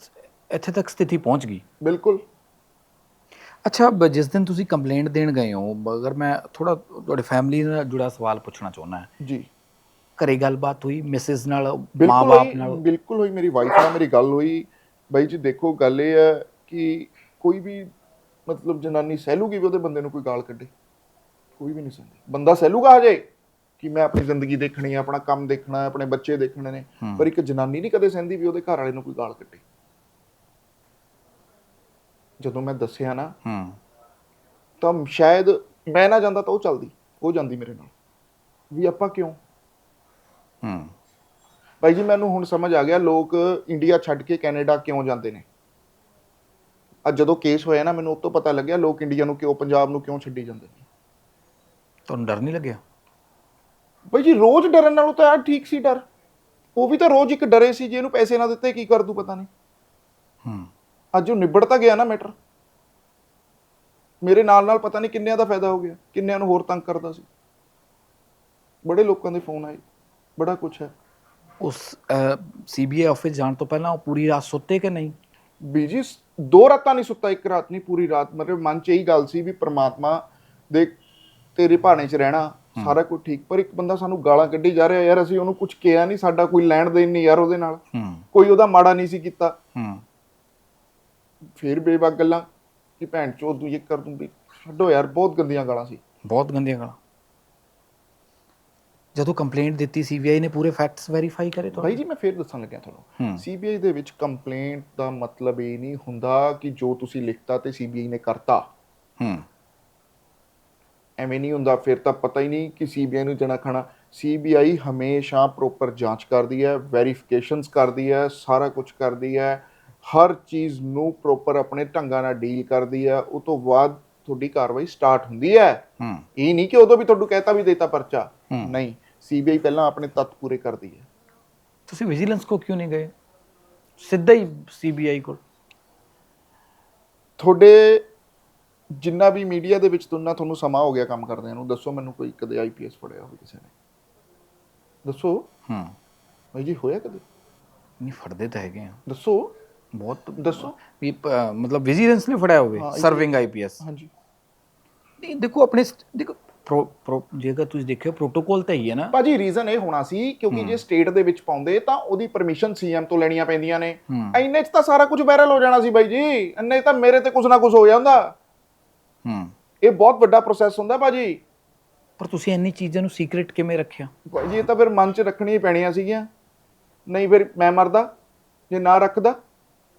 ਇੱਥੇ ਤੱਕ ਸਥਿਤੀ ਪਹੁੰਚ ਗਈ। ਬਿਲਕੁਲ। ਅੱਛਾ ਬ- ਜਿਸ ਦਿਨ ਤੁਸੀਂ ਕੰਪਲੇਂਟ ਦੇਣ ਗਏ ਹੋ ਬ- ਅਗਰ ਮੈਂ ਥੋੜਾ ਤੁਹਾਡੇ ਫੈਮਿਲੀ ਨਾਲ ਜੁੜਾ ਸਵਾਲ ਪੁੱਛਣਾ ਚਾਹੁੰਦਾ ਹਾਂ। ਜੀ। ਘਰੇ ਗੱਲਬਾਤ ਹੋਈ ਮਿਸਿਸ ਨਾਲ ਬਿਲਕੁਲ ਮਾਂ-ਬਾਪ ਹੋਈ ਨਾਲ? ਬਿਲਕੁਲ ਹੋਈ ਮੇਰੀ ਵਾਈਫ ਨਾਲ ਮੇਰੀ ਗੱਲ ਹੋਈ। ਬਾਈ ਜੀ ਦੇਖੋ ਗੱਲ ਇਹ ਹੈ ਕਿ ਕੋਈ ਵੀ ਮਤਲਬ ਜਨਾਨੀ ਸਹਿਲੂਗੀ ਵੀ ਉਹਦੇ ਬੰਦੇ ਨੂੰ ਕੋਈ ਗਾਲ ਕੱਢੇ। ਕੋਈ ਵੀ ਨਹੀਂ ਸਹਿੰਦੀ ਬੰਦਾ ਸਹਿਲੂਗਾ ਹਜੇ। ਕਿ ਮੈਂ ਆਪਣੀ ਜ਼ਿੰਦਗੀ ਦੇਖਣੀ ਹੈ ਆਪਣਾ ਕੰਮ ਦੇਖਣਾ ਹੈ ਆਪਣੇ ਬੱਚੇ ਦੇਖਣੇ ਨੇ। ਪਰ ਇੱਕ ਜਨਾਨੀ ਨਹੀਂ ਕਦੇ ਸਹਿੰਦੀ ਵੀ ਉਹਦੇ ਘਰ ਵਾਲੇ ਨੂੰ ਕੋਈ ਗਾਲ ਕੱਢੇ। ਜਦੋਂ ਮੈਂ ਦੱਸਿਆ ਨਾ ਹੂੰ। ਤਾਂ ਸ਼ਾਇਦ ਮੈਂ ਨਾ ਜਾਂਦਾ ਤਾਂ ਉਹ ਚੱਲਦੀ ਉਹ ਜਾਂਦੀ ਮੇਰੇ ਨਾਲ। ਵੀ ਆਪਾਂ ਕਿਉਂ? ਹੂੰ। ਭਾਈ ਜੀ ਮੈਨੂੰ ਹੁਣ ਸਮਝ ਆ ਗਿਆ ਲੋਕ ਇੰਡੀਆ ਛੱਡ ਕੇ ਕੈਨੇਡਾ ਕਿਉਂ ਜਾਂਦੇ ਨੇ? ਅੱਜ ਜਦੋਂ ਕੇਸ ਹੋਇਆ ਨਾ ਮੈਨੂੰ ਉਸ ਤੋਂ ਪਤਾ ਲੱਗਿਆ ਲੋਕ ਇੰਡੀਆ ਨੂੰ ਕਿਉਂ ਪੰਜਾਬ ਨੂੰ ਕਿਉਂ ਛੱਡੀ ਜਾਂਦੇ ਨੇ? ਤੁਹਾਨੂੰ ਡਰ ਨਹੀਂ ਲੱਗਿਆ? ਭਾਈ ਜੀ ਰੋਜ਼ ਡਰਨ ਨਾਲੋਂ ਤਾਂ ਯਾਰ ਠੀਕ ਸੀ ਡਰ। ਉਹ ਵੀ ਤਾਂ ਰੋਜ਼ ਇੱਕ ਡਰੇ ਸੀ ਜੇ ਇਹਨੂੰ ਪੈਸੇ ਨਾ ਦਿੱਤੇ ਕੀ ਕਰ ਦੂ ਪਤਾ ਨਹੀਂ। ਹੂੰ। ਅੱਜ ਉਹ ਨਿਬੜ ਤਾਂ ਗਿਆ ਨਾ ਮੈਟਰ। ਮੇਰੇ ਨਾਲ ਨਾਲ ਪਤਾ ਨਹੀਂ ਕਿੰਨਿਆਂ ਦਾ ਫਾਇਦਾ ਹੋ ਗਿਆ ਕਿੰਨਿਆਂ ਨੂੰ ਹੋਰ ਤੰਗ ਕਰਦਾ ਸੀ। ਬੜੇ ਲੋਕਾਂ ਦੇ ਫੋਨ ਆਏ ਬੜਾ ਕੁਝ ਹੈ। ਉਸ ਸੀਬੀਆਈ ਆਫਿਸ ਜਾਣ ਤੋਂ ਪਹਿਲਾਂ ਉਹ ਪੂਰੀ ਰਾਤ ਸੁੱਤੇ ਕਿ ਨਹੀਂ? ਬੀਜੀ ਦੋ ਰਾਤਾਂ ਨਹੀਂ ਸੁੱਤਾ ਇੱਕ ਰਾਤ ਨਹੀਂ ਪੂਰੀ ਰਾਤ। ਮਤਲਬ ਮਨ 'ਚ ਇਹੀ ਗੱਲ ਸੀ ਵੀ ਪ੍ਰਮਾਤਮਾ ਦੇ ਤੇਰੇ ਭਾਣੇ 'ਚ ਰਹਿਣਾ ਸਾਰਾ ਕੁਝ ਠੀਕ ਪਰ ਇੱਕ ਬੰਦਾ ਸਾਨੂੰ ਗਾਲਾਂ ਕੱਢੀ ਜਾ ਰਿਹਾ ਯਾਰ ਅਸੀਂ ਉਹਨੂੰ ਕੁਝ ਕਿਹਾ ਨਹੀਂ ਸਾਡਾ ਕੋਈ ਲੈਣ ਦੇਣ ਨਹੀਂ ਯਾਰ ਉਹਦੇ ਨਾਲ। ਕੋਈ ਉਹਦਾ ਮਾੜਾ ਨਹੀਂ ਸੀ ਕੀਤਾ। ਫਿਰ ਬੇਵਕ ਗੱਲਾਂ ਕਿ ਭੈਣ ਚੋਦ ਤੂੰ ਇਹ ਕਰ ਦੂੰ ਵੀ ਛੱਡੋ ਯਾਰ ਬਹੁਤ ਗੰਦੀਆਂ ਗਾਲਾਂ ਸੀ। ਬਹੁਤ ਗੰਦੀਆਂ ਗਾਲਾਂ। ਜਦੋਂ ਕੰਪਲੇਂਟ ਦਿੱਤੀ ਸੀਬੀਆਈ ਨੇ ਪੂਰੇ ਫੈਕਟਸ ਵੈਰੀਫਾਈ ਕਰੇ ਭਾਈ ਜੀ ਮੈਂ ਫੇਰ ਦੱਸਣ ਲੱਗਿਆ ਤੁਹਾਨੂੰ। ਸੀਬੀਆਈ ਦੇ ਵਿੱਚ ਕੰਪਲੇਂਟ ਦਾ ਮਤਲਬ ਇਹ ਨਹੀਂ ਹੁੰਦਾ ਕਿ ਜੋ ਤੁਸੀਂ ਲਿਖਤਾ ਤੇ ਸੀਬੀਆਈ ਨੇ ਕਰਤਾ। ਹੂੰ। ਐਵੇਂ ਨਹੀਂ ਹੁੰਦਾ ਫਿਰ ਤਾਂ ਪਤਾ ਹੀ ਨਹੀਂ ਕਿ ਸੀਬੀਆਈ ਨੂੰ ਜਣਾ ਖਾਣਾ। ਸੀਬੀਆਈ ਹਮੇਸ਼ਾ ਪ੍ਰੋਪਰ ਜਾਂਚ ਕਰਦੀ ਹੈ ਵੈਰੀਫਿਕੇਸ਼ਨਸ ਕਰਦੀ ਹੈ ਸਾਰਾ ਕੁਝ ਕਰਦੀ ਹੈ ਹਰ ਚੀਜ਼ ਨੂੰ ਪ੍ਰੋਪਰ ਆਪਣੇ ਢੰਗਾਂ ਨਾਲ ਡੀਲ ਕਰਦੀ ਹੈ ਉਹ ਤੋਂ ਬਾਅਦ ਤੁਹਾਡੀ ਕਾਰਵਾਈ ਸਟਾਰਟ ਹੁੰਦੀ ਹੈ। ਹੂੰ। ਇਹ ਨਹੀਂ ਕਿ ਉਦੋਂ ਵੀ ਤੁਹਾਨੂੰ ਕਹਿਤਾ ਵੀ ਦੇਤਾ ਪਰਚਾ। ਨਹੀਂ ਸੀਬੀਆਈ ਪਹਿਲਾਂ ਆਪਣੇ ਤੱਤ ਪੂਰੇ ਕਰਦੀ ਹੈ। ਤੁਸੀਂ ਵਿਜੀਲੈਂਸ ਕੋ ਕਿਉਂ ਨਹੀਂ ਗਏ? ਸਿੱਧਾ ਹੀ ਸੀਬੀਆਈ ਕੋਲ। ਤੁਹਾਡੇ ਜਿੰਨਾ ਵੀ ਮੀਡੀਆ ਦੇ ਵਿੱਚ ਤੁੰਨਾ ਤੁਹਾਨੂੰ ਸਮਾਂ ਹੋ ਗਿਆ ਕੰਮ ਕਰਦਿਆਂ ਨੂੰ ਦੱਸੋ ਮੈਨੂੰ ਕੋਈ ਕਦੇ ਆਈਪੀਐਸ ਫੜਿਆ ਹੋਵੇ ਕਿਸੇ ਨੇ। ਦੱਸੋ। ਹੂੰ। ਭਾਈ ਜੀ ਹੋਇਆ ਕਦੇ? ਨਹੀਂ ਫੜਦੇ ਤਾਂ ਹੈਗੇ ਆ। ਦੱਸੋ। ਬਹੁਤ ਦੱਸੋ। ਵੀ ਪ- ਮਤਲਬ ਵਿਜੀਲੈਂਸ ਨੇ ਫੜਿਆ ਹੋਵੇ ਸਰਵਿੰਗ ਆਈਪੀਐਸ ਹਾਂਜੀ। ਨਹੀਂ ਦੇਖੋ ਆਪਣੇ ਦੇਖੋ ਪ੍ਰੋ ਪ੍ਰੋ ਜੇਕਰ ਤੁਸੀਂ ਦੇਖਿਓ ਪ੍ਰੋਟੋਕਾਲ ਤਾਂ ਹੀ ਹੈ ਨਾ। ਭਾਜੀ ਰੀਜ਼ਨ ਇਹ ਹੋਣਾ ਸੀ ਕਿਉਂਕਿ ਜੇ ਸਟੇਟ ਦੇ ਵਿੱਚ ਪਾਉਂਦੇ ਤਾਂ ਉਹਦੀ ਪਰਮਿਸ਼ਨ ਸੀਐਮ ਤੋਂ ਲੈਣੀਆਂ ਪੈਂਦੀਆਂ ਨੇ। ਇੰਨੇ 'ਚ ਤਾਂ ਸਾਰਾ ਕੁਝ ਵਾਇਰਲ ਹੋ ਜਾਣਾ ਸੀ ਬਾਈ ਜੀ। ਇੰਨੇ 'ਚ ਤਾਂ ਮੇਰੇ ਤੇ ਕੁਝ ਨਾ ਕੁਝ ਹੋ ਜਾਂਦਾ। ਹੂੰ। ਇਹ ਬਹੁਤ ਵੱਡਾ ਪ੍ਰੋਸੈਸ ਹੁੰਦਾ ਭਾਜੀ। ਪਰ ਤੁਸੀਂ ਇੰਨੀ ਚੀਜ਼ਾਂ ਨੂੰ ਸੀਕ੍ਰੀਟ ਕਿਵੇਂ ਰੱਖਿਆ? ਭਾਈ ਜੀ ਇਹ ਤਾਂ ਫਿਰ ਮਨ 'ਚ ਰੱਖਣੀਆਂ ਹੀ ਪੈਣੀਆਂ ਸੀਗੀਆਂ। ਨਹੀਂ ਫਿਰ ਮੈਂ ਮਰਦਾ ਜੇ ਨਾ ਰੱਖਦਾ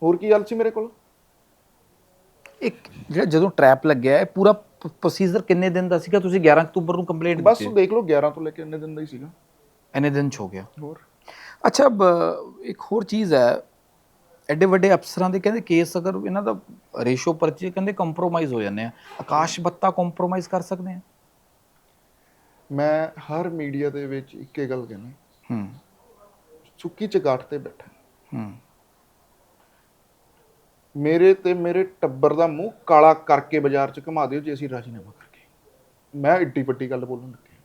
ਹੋਰ ਕੀ ਗੱਲ ਸੀ ਮੇਰੇ ਕੋਲ? ਇੱਕ ਜਿਹੜਾ ਜਦੋਂ ਟ੍ਰੈਪ ਲੱਗਿਆ ਇਹ ਪੂਰਾ ਪ੍ਰੋਸੀਜਰ ਕਿੰਨੇ ਦਿਨ ਦਾ ਸੀਗਾ? ਤੁਸੀਂ 11 ਅਕਤੂਬਰ ਨੂੰ ਕੰਪਲੇਂਟ ਬਸ ਦਿੱਤੀ ਦੇਖ ਲਓ 11 ਤੋਂ ਲੈ ਕੇ ਇੰਨੇ ਦਿਨ ਦਾ ਹੀ ਸੀਗਾ। ਇੰਨੇ ਦਿਨ ਚ ਹੋ ਗਿਆ। ਹੋਰ। ਅੱਛਾ ਬ- ਇੱਕ ਹੋਰ ਚੀਜ਼ ਹੈ ਐਡੇ ਵੱਡੇ ਅਫਸਰਾਂ ਦੇ ਕਹਿੰਦੇ ਕੇਸ ਅਗਰ ਇਹਨਾਂ ਦਾ ਰੇਸ਼ੋ ਪਰਚੇ ਕਹਿੰਦੇ ਕੰਪਰੋਮਾਈਜ਼ ਹੋ ਜਾਂਦੇ ਆ। ਆਕਾਸ਼ ਬੱਤਾ ਕੰਪਰੋਮਾਈਜ਼ ਕਰ ਸਕਦੇ ਆ। ਮੈਂ ਹਰ ਮੀਡੀਆ ਦੇ ਵਿੱਚ ਇੱਕੇ ਗੱਲ ਕਹਿੰਦਾ। ਹੂੰ। ਚੁੱਕੀ ਚਗਾਟ ਤੇ ਬੈਠਾ। ਹੂੰ। ਮੇਰੇ ਤੇ ਮੇਰੇ ਟੱਬਰ ਦਾ ਮੂੰਹ ਕਾਲਾ ਕਰਕੇ ਬਾਜ਼ਾਰ 'ਚ ਘੁਮਾ ਦਿਓ ਜੇ ਅਸੀਂ ਰਾਜੀਨਾਮਾ ਕਰਕੇ। ਮੈਂ ਏਡੀ ਵੱਡੀ ਗੱਲ ਬੋਲਣ ਲੱਗੇ।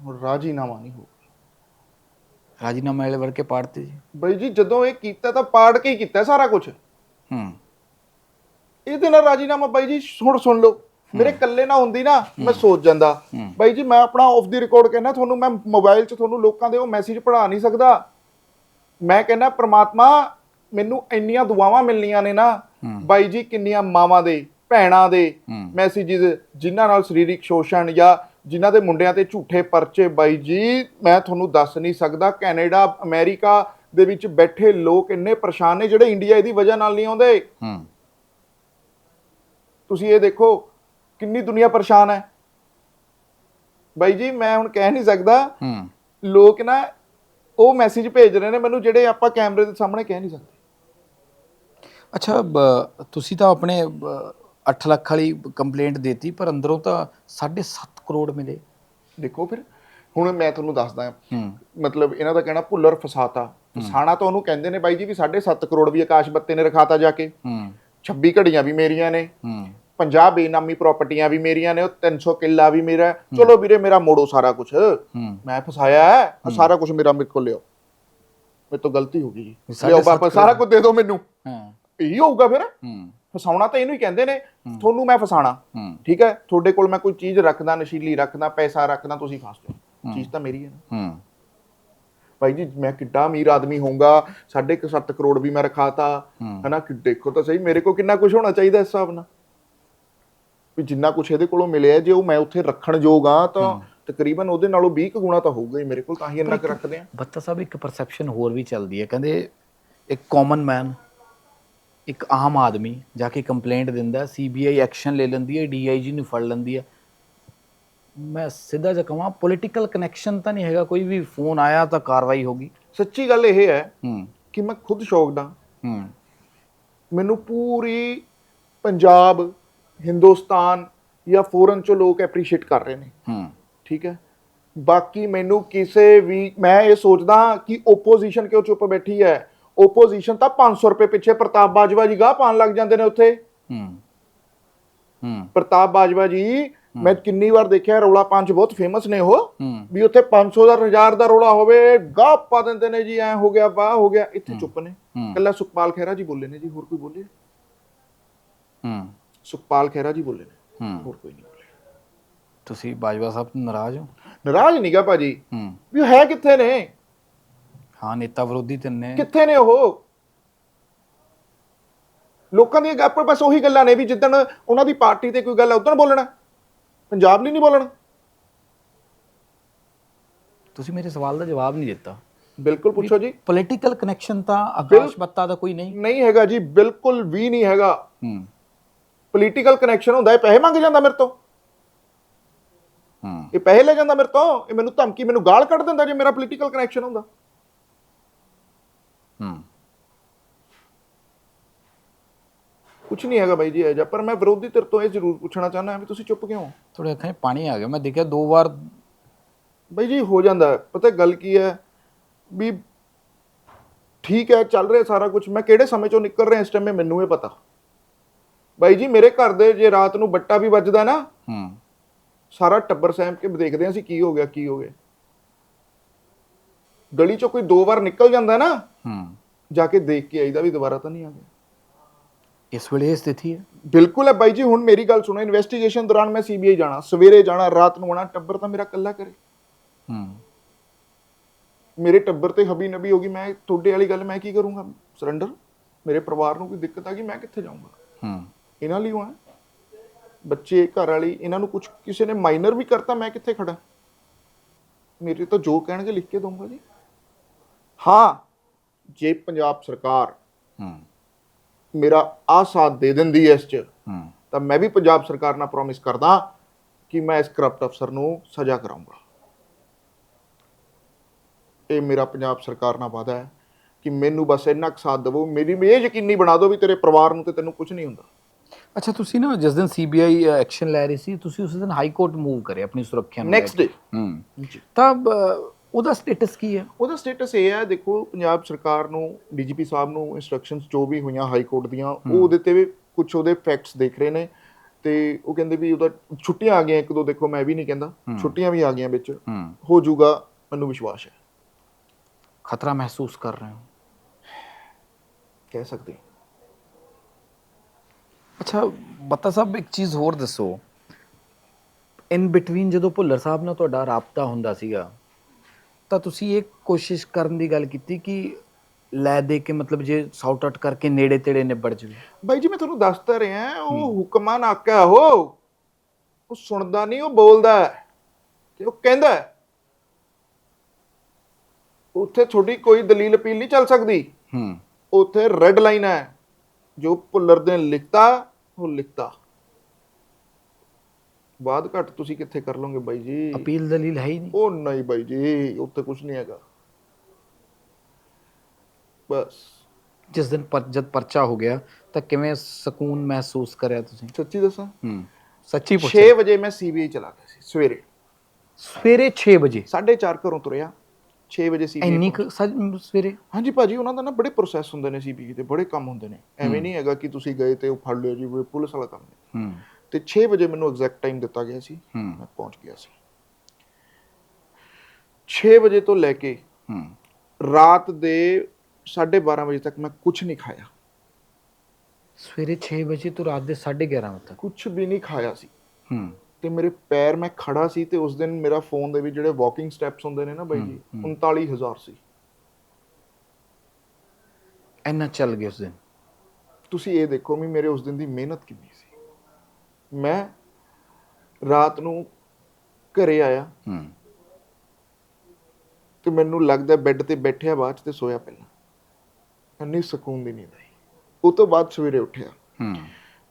ਹੁਣ ਰਾਜੀਨਾਮਾ ਨਹੀਂ ਹੋ ਰਾਜੀਨਾਮੇ ਵਾਲੇ ਵਰਕੇ ਪਾੜਤੇ ਜੀ। ਬਈ ਜੀ ਜਦੋਂ ਇਹ ਕੀਤਾ ਤਾਂ ਪਾੜ ਕੇ ਹੀ ਕੀਤਾ ਸਾਰਾ ਕੁਝ ਹੂੰ। ਇਹਦੇ ਨਾਲ ਰਾਜੀਨਾਮਾ ਬਾਈ ਜੀ ਹੁਣ ਸੁਣ ਲਓ। ਮੇਰੇ ਇਕੱਲੇ ਨਾ ਹੁੰਦੀ ਨਾ ਮੈਂ ਸੋਚ ਜਾਂਦਾ। ਬਾਈ ਜੀ ਮੈਂ ਆਪਣਾ ਆਫ ਦੀ ਰਿਕਾਰਡ ਕਹਿਣਾ ਤੁਹਾਨੂੰ ਮੈਂ ਮੋਬਾਈਲ 'ਚ ਤੁਹਾਨੂੰ ਲੋਕਾਂ ਦੇ ਉਹ ਮੈਸੇਜ ਪੜ੍ਹਾ ਨਹੀਂ ਸਕਦਾ। ਮੈਂ ਕਹਿੰਦਾ ਪ੍ਰਮਾਤਮਾ ਮੈਨੂੰ ਇੰਨੀਆਂ ਦੁਆਵਾਂ ਮਿਲਣੀਆਂ ਨੇ ਨਾ। ਬਾਈ ਜੀ ਕਿੰਨੀਆਂ ਮਾਵਾਂ ਦੇ ਭੈਣਾਂ ਦੇ। ਮੈਸੇजेस ਜਿਨ੍ਹਾਂ ਨਾਲ ਸਰੀਰਕ ਸ਼ੋਸ਼ਣ ਜਾਂ ਜਿਨ੍ਹਾਂ ਦੇ ਮੁੰਡਿਆਂ ਤੇ ਝੂਠੇ ਪਰਚੇ ਬਾਈ ਜੀ ਮੈਂ ਤੁਹਾਨੂੰ ਦੱਸ ਨਹੀਂ ਸਕਦਾ। ਕੈਨੇਡਾ ਅਮਰੀਕਾ ਦੇ ਵਿੱਚ ਬੈਠੇ ਲੋਕ ਇੰਨੇ ਪਰੇਸ਼ਾਨ ਨੇ ਜਿਹੜੇ ਇੰਡੀਆ ਇਹਦੀ ਵਜ੍ਹਾ ਨਾਲ ਨਹੀਂ ਆਉਂਦੇ। ਹੂੰ। ਤੁਸੀਂ ਇਹ ਦੇਖੋ ਕਿੰਨੀ ਦੁਨੀਆ ਪਰੇਸ਼ਾਨ ਹੈ। ਬਾਈ ਜੀ ਮੈਂ ਹੁਣ ਕਹਿ ਨਹੀਂ ਸਕਦਾ। ਹੂੰ। ਲੋਕ ਨਾ ਉਹ ਮੈਸੇਜ ਭੇਜ ਰਹੇ ਨੇ ਮੈਨੂੰ ਜਿਹੜੇ ਆਪਾਂ ਕੈਮਰੇ ਦੇ ਸਾਹਮਣੇ ਕਹਿ ਨਹੀਂ ਸਕਦੇ। ਅੱਛਾ ਤੁਸੀਂ ਤਾਂ ਆਪਣੇ 8 ਲੱਖ ਵਾਲੀ ਕੰਪਲੇਂਟ ਦੇਤੀ ਪਰ ਅੰਦਰੋਂ ਤਾਂ 7.5 ਕਰੋੜ ਮਿਲੇ। ਦੇਖੋ ਫਿਰ ਹੁਣ ਮੈਂ ਤੁਹਾਨੂੰ ਦੱਸਦਾ ਹੂੰ। ਮਤਲਬ ਇਹਨਾਂ ਦਾ ਕਹਿਣਾ ਭੁੱਲਰ ਫਸਾਤਾ। ਫਸਾਣਾ ਤਾਂ ਉਹਨੂੰ ਕਹਿੰਦੇ ਨੇ ਬਾਈ ਜੀ ਵੀ 7.5 ਕਰੋੜ ਵੀ ਆਕਾਸ਼ ਬੱਤੇ ਨੇ ਰਖਾਤਾ ਜਾ ਕੇ। ਹੂੰ। 26 ਘੜੀਆਂ ਵੀ ਮੇਰੀਆਂ ਨੇ। ਹੂੰ। 50 ਬੇਨਾਮੀ ਪ੍ਰਾਪਰਟੀਆਂ ਵੀ ਮੇਰੀਆਂ ਨੇ ਉਹ 300 ਕਿੱਲਾ ਵੀ ਮੇਰਾ। ਚਲੋ ਵੀਰੇ ਮੇਰਾ ਮੋੜੋ ਸਾਰਾ ਕੁਝ ਮੈਂ ਫਸਾਇਆ ਹੈ ਸਾਰਾ ਕੁਝ ਮੇਰਾ ਮੇਰੇ ਕੋਲ ਲਿਓ ਮੇਰੇ ਤੋਂ ਗਲਤੀ ਹੋ ਗਈ ਜੀ। ਲਿਓ ਵਾਪਸ ਸਾਰਾ ਕੁਝ ਦੇ ਦਿਓ ਮੈਨੂੰ। ਹਾਂ। ਇਹੀ ਹੋਊਗਾ ਫਿਰ। ਹੂੰ। ਫਸਾਉਣਾ ਤਾਂ ਇਹਨੂੰ ਹੀ ਕਹਿੰਦੇ ਨੇ ਤੁਹਾਨੂੰ ਮੈਂ ਫਸਾਣਾ। ਠੀਕ ਹੈ? ਤੁਹਾਡੇ ਕੋਲ ਮੈਂ ਕੋਈ ਚੀਜ਼ ਰੱਖਦਾ ਨਸ਼ੀਲੀ ਰੱਖਦਾ ਪੈਸਾ ਰੱਖਦਾ ਤੁਸੀਂ ਫਸ ਜਾਓ। ਚੀਜ਼ ਤਾਂ ਮੇਰੀ ਹੈ ਨਾ। ਭਾਈ ਜੀ ਮੈਂ ਕਿੱਡਾ ਅਮੀਰ ਆਦਮੀ ਹੋਊਗਾ ਸਾਢੇ ਕੁ ਸੱਤ ਕਰੋੜ ਵੀ ਮੈਂ ਰਖਾਤਾ। ਹਨਾ? ਕਿ ਦੇਖੋ ਤਾਂ ਸਹੀ ਮੇਰੇ ਕੋਲ ਕਿੰਨਾ ਕੁਝ ਹੋਣਾ ਚਾਹੀਦਾ ਇਸ ਹਿਸਾਬ ਨਾਲ। ਵੀ ਜਿੰਨਾ ਕੁਝ ਇਹਦੇ ਕੋਲੋਂ ਮਿਲਿਆ ਜੇ ਉਹ ਮੈਂ ਉੱਥੇ ਰੱਖਣ ਯੋਗ ਆ ਤਾਂ ਤਕਰੀਬਨ ਉਹਦੇ ਨਾਲੋਂ 20 ਕੁ ਗੁਣਾ ਤਾਂ ਹੋਊਗਾ ਹੀ ਮੇਰੇ ਕੋਲ ਤਾਂ ਹੀ ਇੰਨਾ ਕੁ ਰੱਖਦੇ ਆ। ਬੱਤਾ ਸਾਹਿਬ ਇੱਕ ਪਰਸੈਪਸ਼ਨ ਹੋਰ ਵੀ ਚੱਲਦੀ ਹੈ। ਕਹਿੰਦੇ ਇੱਕ ਕਾਮਨ ਮੈਨ ਇੱਕ ਆਮ ਆਦਮੀ ਜਾ ਕੇ ਕੰਪਲੇਂਟ ਦਿੰਦਾ ਸੀਬੀਆਈ ਐਕਸ਼ਨ ਲੈ ਲੈਂਦੀ ਹੈ ਡੀਆਈਜੀ ਨੂੰ ਫੜ ਲੈਂਦੀ ਹੈ। ਮੈਂ ਸਿੱਧਾ ਜਿਹਾ ਕਹਾਂ ਪੋਲੀਟੀਕਲ ਕਨੈਕਸ਼ਨ ਤਾਂ ਨਹੀਂ ਹੈਗਾ ਕੋਈ ਵੀ ਫੋਨ ਆਇਆ ਤਾਂ ਕਾਰਵਾਈ ਹੋਗੀ ਸੱਚੀ ਗੱਲ ਇਹ ਹੈ ਹੂੰ। ਕਿ ਮੈਂ ਖੁਦ ਸ਼ੌਕਡ ਹਾਂ। ਹੂੰ। ਮੈਨੂੰ ਪੂਰੀ ਪੰਜਾਬ ਹਿੰਦੁਸਤਾਨ ਜਾਂ ਫੋਰਨ ਚੋਂ ਲੋਕ ਐਪਰੀਸ਼ੀਏਟ ਕਰ ਰਹੇ ਨੇ। ਹੂੰ। ਠੀਕ ਹੈ? ਬਾਕੀ ਮੈਨੂੰ ਕਿਸੇ ਵੀ ਮੈਂ ਇਹ ਸੋਚਦਾ ਕਿ ਓਪੋਜੀਸ਼ਨ ਕਿਉਂ ਚੁੱਪ ਬੈਠੀ ਹੈ? ਓਪੋਜੀਸ਼ਨ ਤਾਂ 500 ਰੁਪਏ ਪਿੱਛੇ ਪ੍ਰਤਾਪ ਬਾਜਵਾ ਜੀ ਗਾਹ ਪਾਣ ਲੱਗ ਜਾਂਦੇ ਨੇ ਉੱਥੇ। ਹੂੰ। ਹੂੰ। ਪ੍ਰਤਾਪ ਬਾਜਵਾ ਜੀ ਮੈਂ ਕਿੰਨੀ ਵਾਰ ਦੇਖਿਆ ਰੌਲਾ ਪੰਜ ਬਹੁਤ ਫੇਮਸ ਨੇ ਉਹ ਹੂੰ। ਵੀ ਉੱਥੇ 500 ਦਾ 1000 ਦਾ ਰੌਲਾ ਹੋਵੇ ਗਾਹ ਪਾ ਦਿੰਦੇ ਨੇ ਜੀ ਐ ਹੋ ਗਿਆ ਵਾਹ ਹੋ ਗਿਆ ਇੱਥੇ ਚੁੱਪ ਨੇ। ਹੂੰ। ਕੱਲਾ ਸੁਖਪਾਲ ਖਹਿਰਾ ਜੀ ਬੋਲੇ ਨੇ ਜੀ ਹੋਰ ਕੋਈ ਬੋਲੇ ਹੂੰ। ਸੁਖਪਾਲ ਖਹਿਰਾ ਜੀ ਬੋਲੇ ਨੇ। ਹੂੰ। ਹੋਰ ਕੋਈ ਨਹੀਂ ਬੋਲੇ। ਤੁਸੀਂ ਬਾਜਵਾ ਸਾਹਿਬ ਤੋਂ ਨਾਰਾਜ਼ ਹੋ? ਨਾਰਾਜ਼ ਨਹੀਂ ਗਾ ਭਾਜੀ। ਹੂੰ। ਵੀ ਉਹ ਹੈ ਕਿੱਥੇ ਨੇ? ਹਾਂ ਨੇਤਾ ਵਿਰੋਧੀ ਤਿੰਨੇ ਕਿੱਥੇ ਨੇ ਉਹ? ਲੋਕਾਂ ਦੀਆਂ ਗੱਪਾਂ ਬਸ ਉਹੀ ਗੱਲਾਂ ਨੇ ਵੀ ਜਿੱਦਣ ਉਹਨਾਂ ਦੀ ਪਾਰਟੀ ਤੇ ਕੋਈ ਗੱਲ ਹੈ ਉਦੋਂ ਬੋਲਣਾ। ਪੰਜਾਬ ਲਈ ਨਹੀਂ ਬੋਲਣਾ। ਤੁਸੀਂ ਮੇਰੇ ਸਵਾਲ ਦਾ ਜਵਾਬ ਨਹੀਂ ਦਿੱਤਾ। ਬਿਲਕੁਲ ਪੁੱਛੋ ਜੀ। ਪੋਲੀਟੀਕਲ ਕਨੈਕਸ਼ਨ ਤਾਂ ਆਕਾਸ਼ ਬੱਤਾ ਦਾ ਕੋਈ ਨਹੀਂ। ਨਹੀਂ ਹੈਗਾ ਜੀ ਬਿਲਕੁਲ ਵੀ ਨਹੀਂ ਹੈਗਾ। ਹੂੰ। ਪੋਲੀਟੀਕਲ ਕਨੈਕਸ਼ਨ ਹੁੰਦਾ ਇਹ ਪੈਸੇ ਮੰਗ ਜਾਂਦਾ ਮੇਰੇ ਤੋਂ। ਹੂੰ। ਇਹ ਪੈਸੇ ਲੈ ਜਾਂਦਾ ਮੇਰੇ ਤੋਂ ਇਹ ਮੈਨੂੰ ਧਮਕੀ ਮੈਨੂੰ ਗਾਲ ਕੱਢ ਦਿੰਦਾ ਜੇ ਮੇਰਾ ਪੋਲੀਟੀਕਲ ਕਨੈਕਸ਼ਨ ਹੁੰਦਾ। ਹੂੰ। ਕੁਝ ਨਹੀਂ ਹੈਗਾ ਬਾਈ ਜੀ ਇਹ ਜਿਹਾ ਪਰ ਮੈਂ ਵਿਰੋਧੀ ਧਿਰ ਤੋਂ ਇਹ ਜ਼ਰੂਰ ਪੁੱਛਣਾ ਚਾਹੁੰਦਾ ਵੀ ਤੁਸੀਂ ਚੁੱਪ ਕਿਉਂ? ਹੋ ਤੁਹਾਡੇ ਅੱਖਾਂ 'ਚ ਪਾਣੀ ਆ ਗਿਆ ਮੈਂ ਦੇਖਿਆ ਦੋ ਵਾਰ ਬਾਈ ਜੀ ਹੋ ਜਾਂਦਾ ਹੈ। ਪਤਾ ਗੱਲ ਕੀ ਹੈ ਵੀ ਠੀਕ ਹੈ ਚੱਲ ਰਿਹਾ ਸਾਰਾ ਕੁਝ ਮੈਂ ਕਿਹੜੇ ਸਮੇਂ ਚੋਂ ਨਿਕਲ ਰਿਹਾ ਇਸ ਟਾਈਮ ਮੈਨੂੰ ਇਹ ਪਤਾ। ਬਾਈ ਜੀ ਮੇਰੇ ਘਰ ਦੇ ਜੇ ਰਾਤ ਨੂੰ ਬੱਟਾ ਵੀ ਵੱਜਦਾ ਨਾ ਹੂੰ। ਸਾਰਾ ਟੱਬਰ ਸਹਿਮ ਕੇ ਦੇਖਦੇ ਹਾਂ ਅਸੀਂ ਕੀ ਹੋ ਗਿਆ ਕੀ ਹੋ ਗਿਆ। ਗਲੀ ਚੋਂ ਕੋਈ ਦੋ ਵਾਰ ਨਿਕਲ ਜਾਂਦਾ ਨਾ ਹੂੰ। ਜਾ ਕੇ ਦੇਖ ਕੇ ਆਈਦਾ ਵੀ ਦੁਬਾਰਾ ਤਾਂ ਨਹੀਂ ਆ ਗਿਆ। ਇਸ ਵੇਲੇ ਇਹ ਸਥਿਤੀ ਹੈ। ਬਿਲਕੁਲ ਹੈ ਬਾਈ ਜੀ ਹੁਣ ਮੇਰੀ ਗੱਲ ਸੁਣੋ ਇਨਵੈਸਟੀਗੇਸ਼ਨ ਦੌਰਾਨ ਮੈਂ ਸੀਬੀਆਈ ਜਾਣਾ ਸਵੇਰੇ ਜਾਣਾ ਰਾਤ ਨੂੰ ਆਣਾ ਟੱਬਰ ਤਾਂ ਮੇਰਾ ਇਕੱਲਾ ਕਰੇ। ਹੂੰ। ਮੇਰੇ ਟੱਬਰ ਤੇ ਹਬੀ ਨਬੀ ਹੋਗੀ ਮੈਂ ਤੁਹਾਡੇ ਵਾਲੀ ਗੱਲ ਮੈਂ ਕੀ ਕਰੂੰਗਾ? ਸਰੈਂਡਰ ਮੇਰੇ ਪਰਿਵਾਰ ਨੂੰ ਕੋਈ ਦਿੱਕਤ ਆ ਗਈ ਮੈਂ ਕਿੱਥੇ ਜਾਊਂਗਾ? ਹੂੰ। ਇਹਨਾਂ ਲਈ ਹਾਂ ਬੱਚੇ ਘਰ ਵਾਲੀ ਇਹਨਾਂ ਨੂੰ ਕੁਝ ਕਿਸੇ ਨੇ ਮਾਈਨਰ ਵੀ ਕਰਤਾ ਮੈਂ ਕਿੱਥੇ ਖੜਾ? ਮੇਰੇ ਤਾਂ ਜੋ ਕਹਿਣਗੇ ਲਿਖ ਕੇ ਦਊਂਗਾ ਜੀ। ਹਾਂ ਜੇ ਪੰਜਾਬ ਸਰਕਾਰ ਹੂੰ। ਮੇਰਾ ਆ ਸਾਥ ਦੇ ਦਿੰਦੀ ਹੈ ਇਸ 'ਚ ਹੂੰ। ਤਾਂ ਮੈਂ ਵੀ ਪੰਜਾਬ ਸਰਕਾਰ ਨਾਲ ਪ੍ਰੋਮਿਸ ਕਰਦਾ ਕਿ ਮੈਂ ਇਸ ਕਰਪਟ ਅਫਸਰ ਨੂੰ ਸਜ਼ਾ ਕਰਾਉਂਗਾ ਇਹ ਮੇਰਾ ਪੰਜਾਬ ਸਰਕਾਰ ਨਾਲ ਵਾਅਦਾ ਹੈ ਕਿ ਮੈਨੂੰ ਬਸ ਇੰਨਾ ਕੁ ਸਾਥ ਦੇਵੋ ਮੇਰੀ ਇਹ ਯਕੀਨੀ ਬਣਾ ਦਿਓ ਵੀ ਤੇਰੇ ਪਰਿਵਾਰ ਨੂੰ ਤੇ ਤੈਨੂੰ ਕੁਝ ਨਹੀਂ ਹੁੰਦਾ। ਅੱਛਾ ਤੁਸੀਂ ਨਾ ਜਿਸ ਦਿਨ ਸੀਬੀਆਈ ਐਕਸ਼ਨ ਲੈ ਰਹੀ ਸੀ ਤੁਸੀਂ ਉਸ ਦਿਨ ਹਾਈ ਕੋਰਟ ਮੂਵ ਕਰੇ ਆਪਣੀ ਸੁਰੱਖਿਆ ਨੂੰ ਨੈਕਸਟ ਡੇ। ਹੂੰ। ਤਾਂ ਉਹਦਾ ਸਟੇਟਸ ਕੀ ਹੈ? ਉਹਦਾ ਸਟੇਟਸ ਇਹ ਹੈ ਦੇਖੋ ਪੰਜਾਬ ਸਰਕਾਰ ਨੂੰ ਡੀਜੀਪੀ ਸਾਹਿਬ ਨੂੰ ਇਨਸਟਰਕਸ਼ਨਸ ਜੋ ਵੀ ਹੋਈਆਂ ਹਾਈ ਕੋਰਟ ਦੀਆਂ ਉਹ ਉਹਦੇ ਤੇ ਵੀ ਕੁਝ ਉਹਦੇ ਫੈਕਟਸ ਦੇਖ ਰਹੇ ਨੇ ਤੇ ਉਹ ਕਹਿੰਦੇ ਵੀ ਉਹਦਾ ਛੁੱਟੀਆਂ ਆ ਗਈਆਂ ਇੱਕ ਦੋ ਦੇਖੋ ਮੈਂ ਵੀ ਨਹੀਂ ਕਹਿੰਦਾ ਛੁੱਟੀਆਂ ਵੀ ਆ ਗਈਆਂ ਵਿੱਚ। ਹੂੰ। ਜਾਊਗਾ ਮੈਨੂੰ ਵਿਸ਼ਵਾਸ ਹੈ। ਖਤਰਾ ਮਹਿਸੂਸ ਕਰ ਰਹੇ ਹੋ? ਕਹਿ ਸਕਦੇ। ਅੱਛਾ ਬੱਤਾ ਸਾਹਿਬ ਇੱਕ ਚੀਜ਼ ਹੋਰ ਦੱਸੋ। ਇਨ ਬਿਟਵੀਨ ਜਦੋਂ ਭੁੱਲਰ ਸਾਹਿਬ ਨਾਲ ਤੁਹਾਡਾ ਰਾਬਤਾ ਹੁੰਦਾ ਸੀਗਾ ਤਾਂ ਤੁਸੀਂ ਇਹ ਕੋਸ਼ਿਸ਼ ਕਰਨ ਦੀ ਗੱਲ ਕੀਤੀ ਕਿ ਲੈ ਦੇ ਕੇ ਮਤਲਬ ਜੇ ਸਾਊਟ ਆਊਟ ਕਰਕੇ ਨੇੜੇ ਤੇੜੇ ਨਿਬੜ ਜਵੇ? ਬਾਈ ਜੀ ਮੈਂ ਤੁਹਾਨੂੰ ਦੱਸਦਾ ਰਿਹਾ ਉਹ ਹੁਕਮਾਂ ਨਾਕਾ ਹੈ ਉਹ ਸੁਣਦਾ ਨਹੀਂ ਉਹ ਬੋਲਦਾ ਤੇ ਉਹ ਕਹਿੰਦਾ। ਉੱਥੇ ਤੁਹਾਡੀ ਕੋਈ ਦਲੀਲ ਅਪੀਲ ਨਹੀਂ ਚੱਲ ਸਕਦੀ। ਹੂੰ। ਉੱਥੇ ਰੈੱਡ ਲਾਈਨ ਹੈ ਜੋ ਭੁੱਲਰ ਨੇ ਲਿਖਤਾ ਉਹ ਲਿਖਤਾ। ਬਾਅਦ ਘੱਟ ਤੁਸੀਂ ਕਿੱਥੇ ਕਰ ਲਓਗੇ ਬਾਈ ਜੀ? ਅਪੀਲ ਦਲੀਲ ਹੈ ਹੀ ਨਹੀਂ। ਉਹ ਨਹੀਂ ਬਾਈ ਜੀ ਉੱਥੇ ਕੁਝ ਨਹੀਂ ਹੈਗਾ। ਬਸ। ਜਿਸ ਦਿਨ ਜਦ ਪਰਚਾ ਹੋ ਗਿਆ ਤਾਂ ਕਿਵੇਂ ਸਕੂਨ ਮਹਿਸੂਸ ਕਰਿਆ ਤੁਸੀਂ? ਸੱਚੀ ਦੱਸਾਂ? ਹੂੰ। ਸੱਚੀ 6 ਵਜੇ ਮੈਂ ਸੀਬੀਆਈ ਚਲਾ ਗਿਆ ਸੀ ਸਵੇਰੇ। ਸਵੇਰੇ 6 ਵਜੇ? 4:30 ਘਰੋਂ ਤੁਰਿਆ। 6 ਵਜੇ ਸੀਬੀਆਈ ਇੰਨੀ ਸਵੇਰੇ? ਹਾਂਜੀ ਭਾਜੀ ਉਹਨਾਂ ਦਾ ਨਾ ਬੜੇ ਪ੍ਰੋਸੈਸ ਹੁੰਦੇ ਨੇ ਸੀਬੀਆਈ ਦੇ ਬੜੇ ਕੰਮ ਹੁੰਦੇ ਨੇ। ਐਵੇਂ ਨਹੀਂ ਹੈਗਾ ਕਿ ਤੁਸੀਂ ਗਏ ਤੇ ਉਹ ਫੜ ਲਿਓ ਜੀ ਪੁਲਿਸ ਵਾਲਾ ਕੰਮ ਹੈ। ਹੂੰ। ਤੇ 6 ਵਜੇ ਮੈਨੂੰ ਐਗਜ਼ੈਕਟ ਟਾਈਮ ਦਿੱਤਾ ਗਿਆ ਸੀ ਹੂੰ। ਮੈਂ ਪਹੁੰਚ ਗਿਆ ਸੀ। 6 ਵਜੇ ਤੋਂ ਲੈ ਕੇ ਹੂੰ। ਰਾਤ ਦੇ 12:30 ਵਜੇ ਤੱਕ ਮੈਂ ਕੁਝ ਨਹੀਂ ਖਾਇਆ। ਸਵੇਰੇ 6 ਵਜੇ ਤੋਂ ਰਾਤ ਦੇ 11:30 ਵਜੇ ਤੱਕ। ਕੁਝ ਵੀ ਨਹੀਂ ਖਾਇਆ ਸੀ। ਹੂੰ। ਤੇ ਮੇਰੇ ਪੈਰ ਮੈਂ ਖੜਾ ਸੀ ਤੇ ਉਸ ਦਿਨ ਮੇਰਾ ਫੋਨ ਦੇ ਵਿੱਚ ਜਿਹੜੇ ਵਾਕਿੰਗ ਸਟੈਪਸ ਹੁੰਦੇ ਨੇ ਨਾ ਬਾਈ ਜੀ 39000 ਸੀ। ਇੰਨਾ ਚੱਲ ਗਿਆ ਉਸ ਦਿਨ। ਤੁਸੀਂ ਇਹ ਦੇਖੋ ਵੀ ਮੇਰੇ ਉਸ ਦਿਨ ਦੀ ਮਿਹਨਤ ਕਿੰਨੀ ਮੈਂ ਰਾਤ ਨੂੰ ਘਰੇ ਆਇਆ ਹੂੰ। ਤੇ ਮੈਨੂੰ ਲੱਗਦਾ ਬੈੱਡ ਤੇ ਬੈਠਿਆ ਬਾਅਦ 'ਚ ਤੇ ਸੋਇਆ ਪਹਿਲਾਂ। ਇੰਨੀ ਸਕੂਨ ਦੀ ਨੀਂਦ ਆਈ। ਉਹ ਤੋਂ ਬਾਅਦ ਸਵੇਰੇ ਉੱਠਿਆ। ਹੂੰ।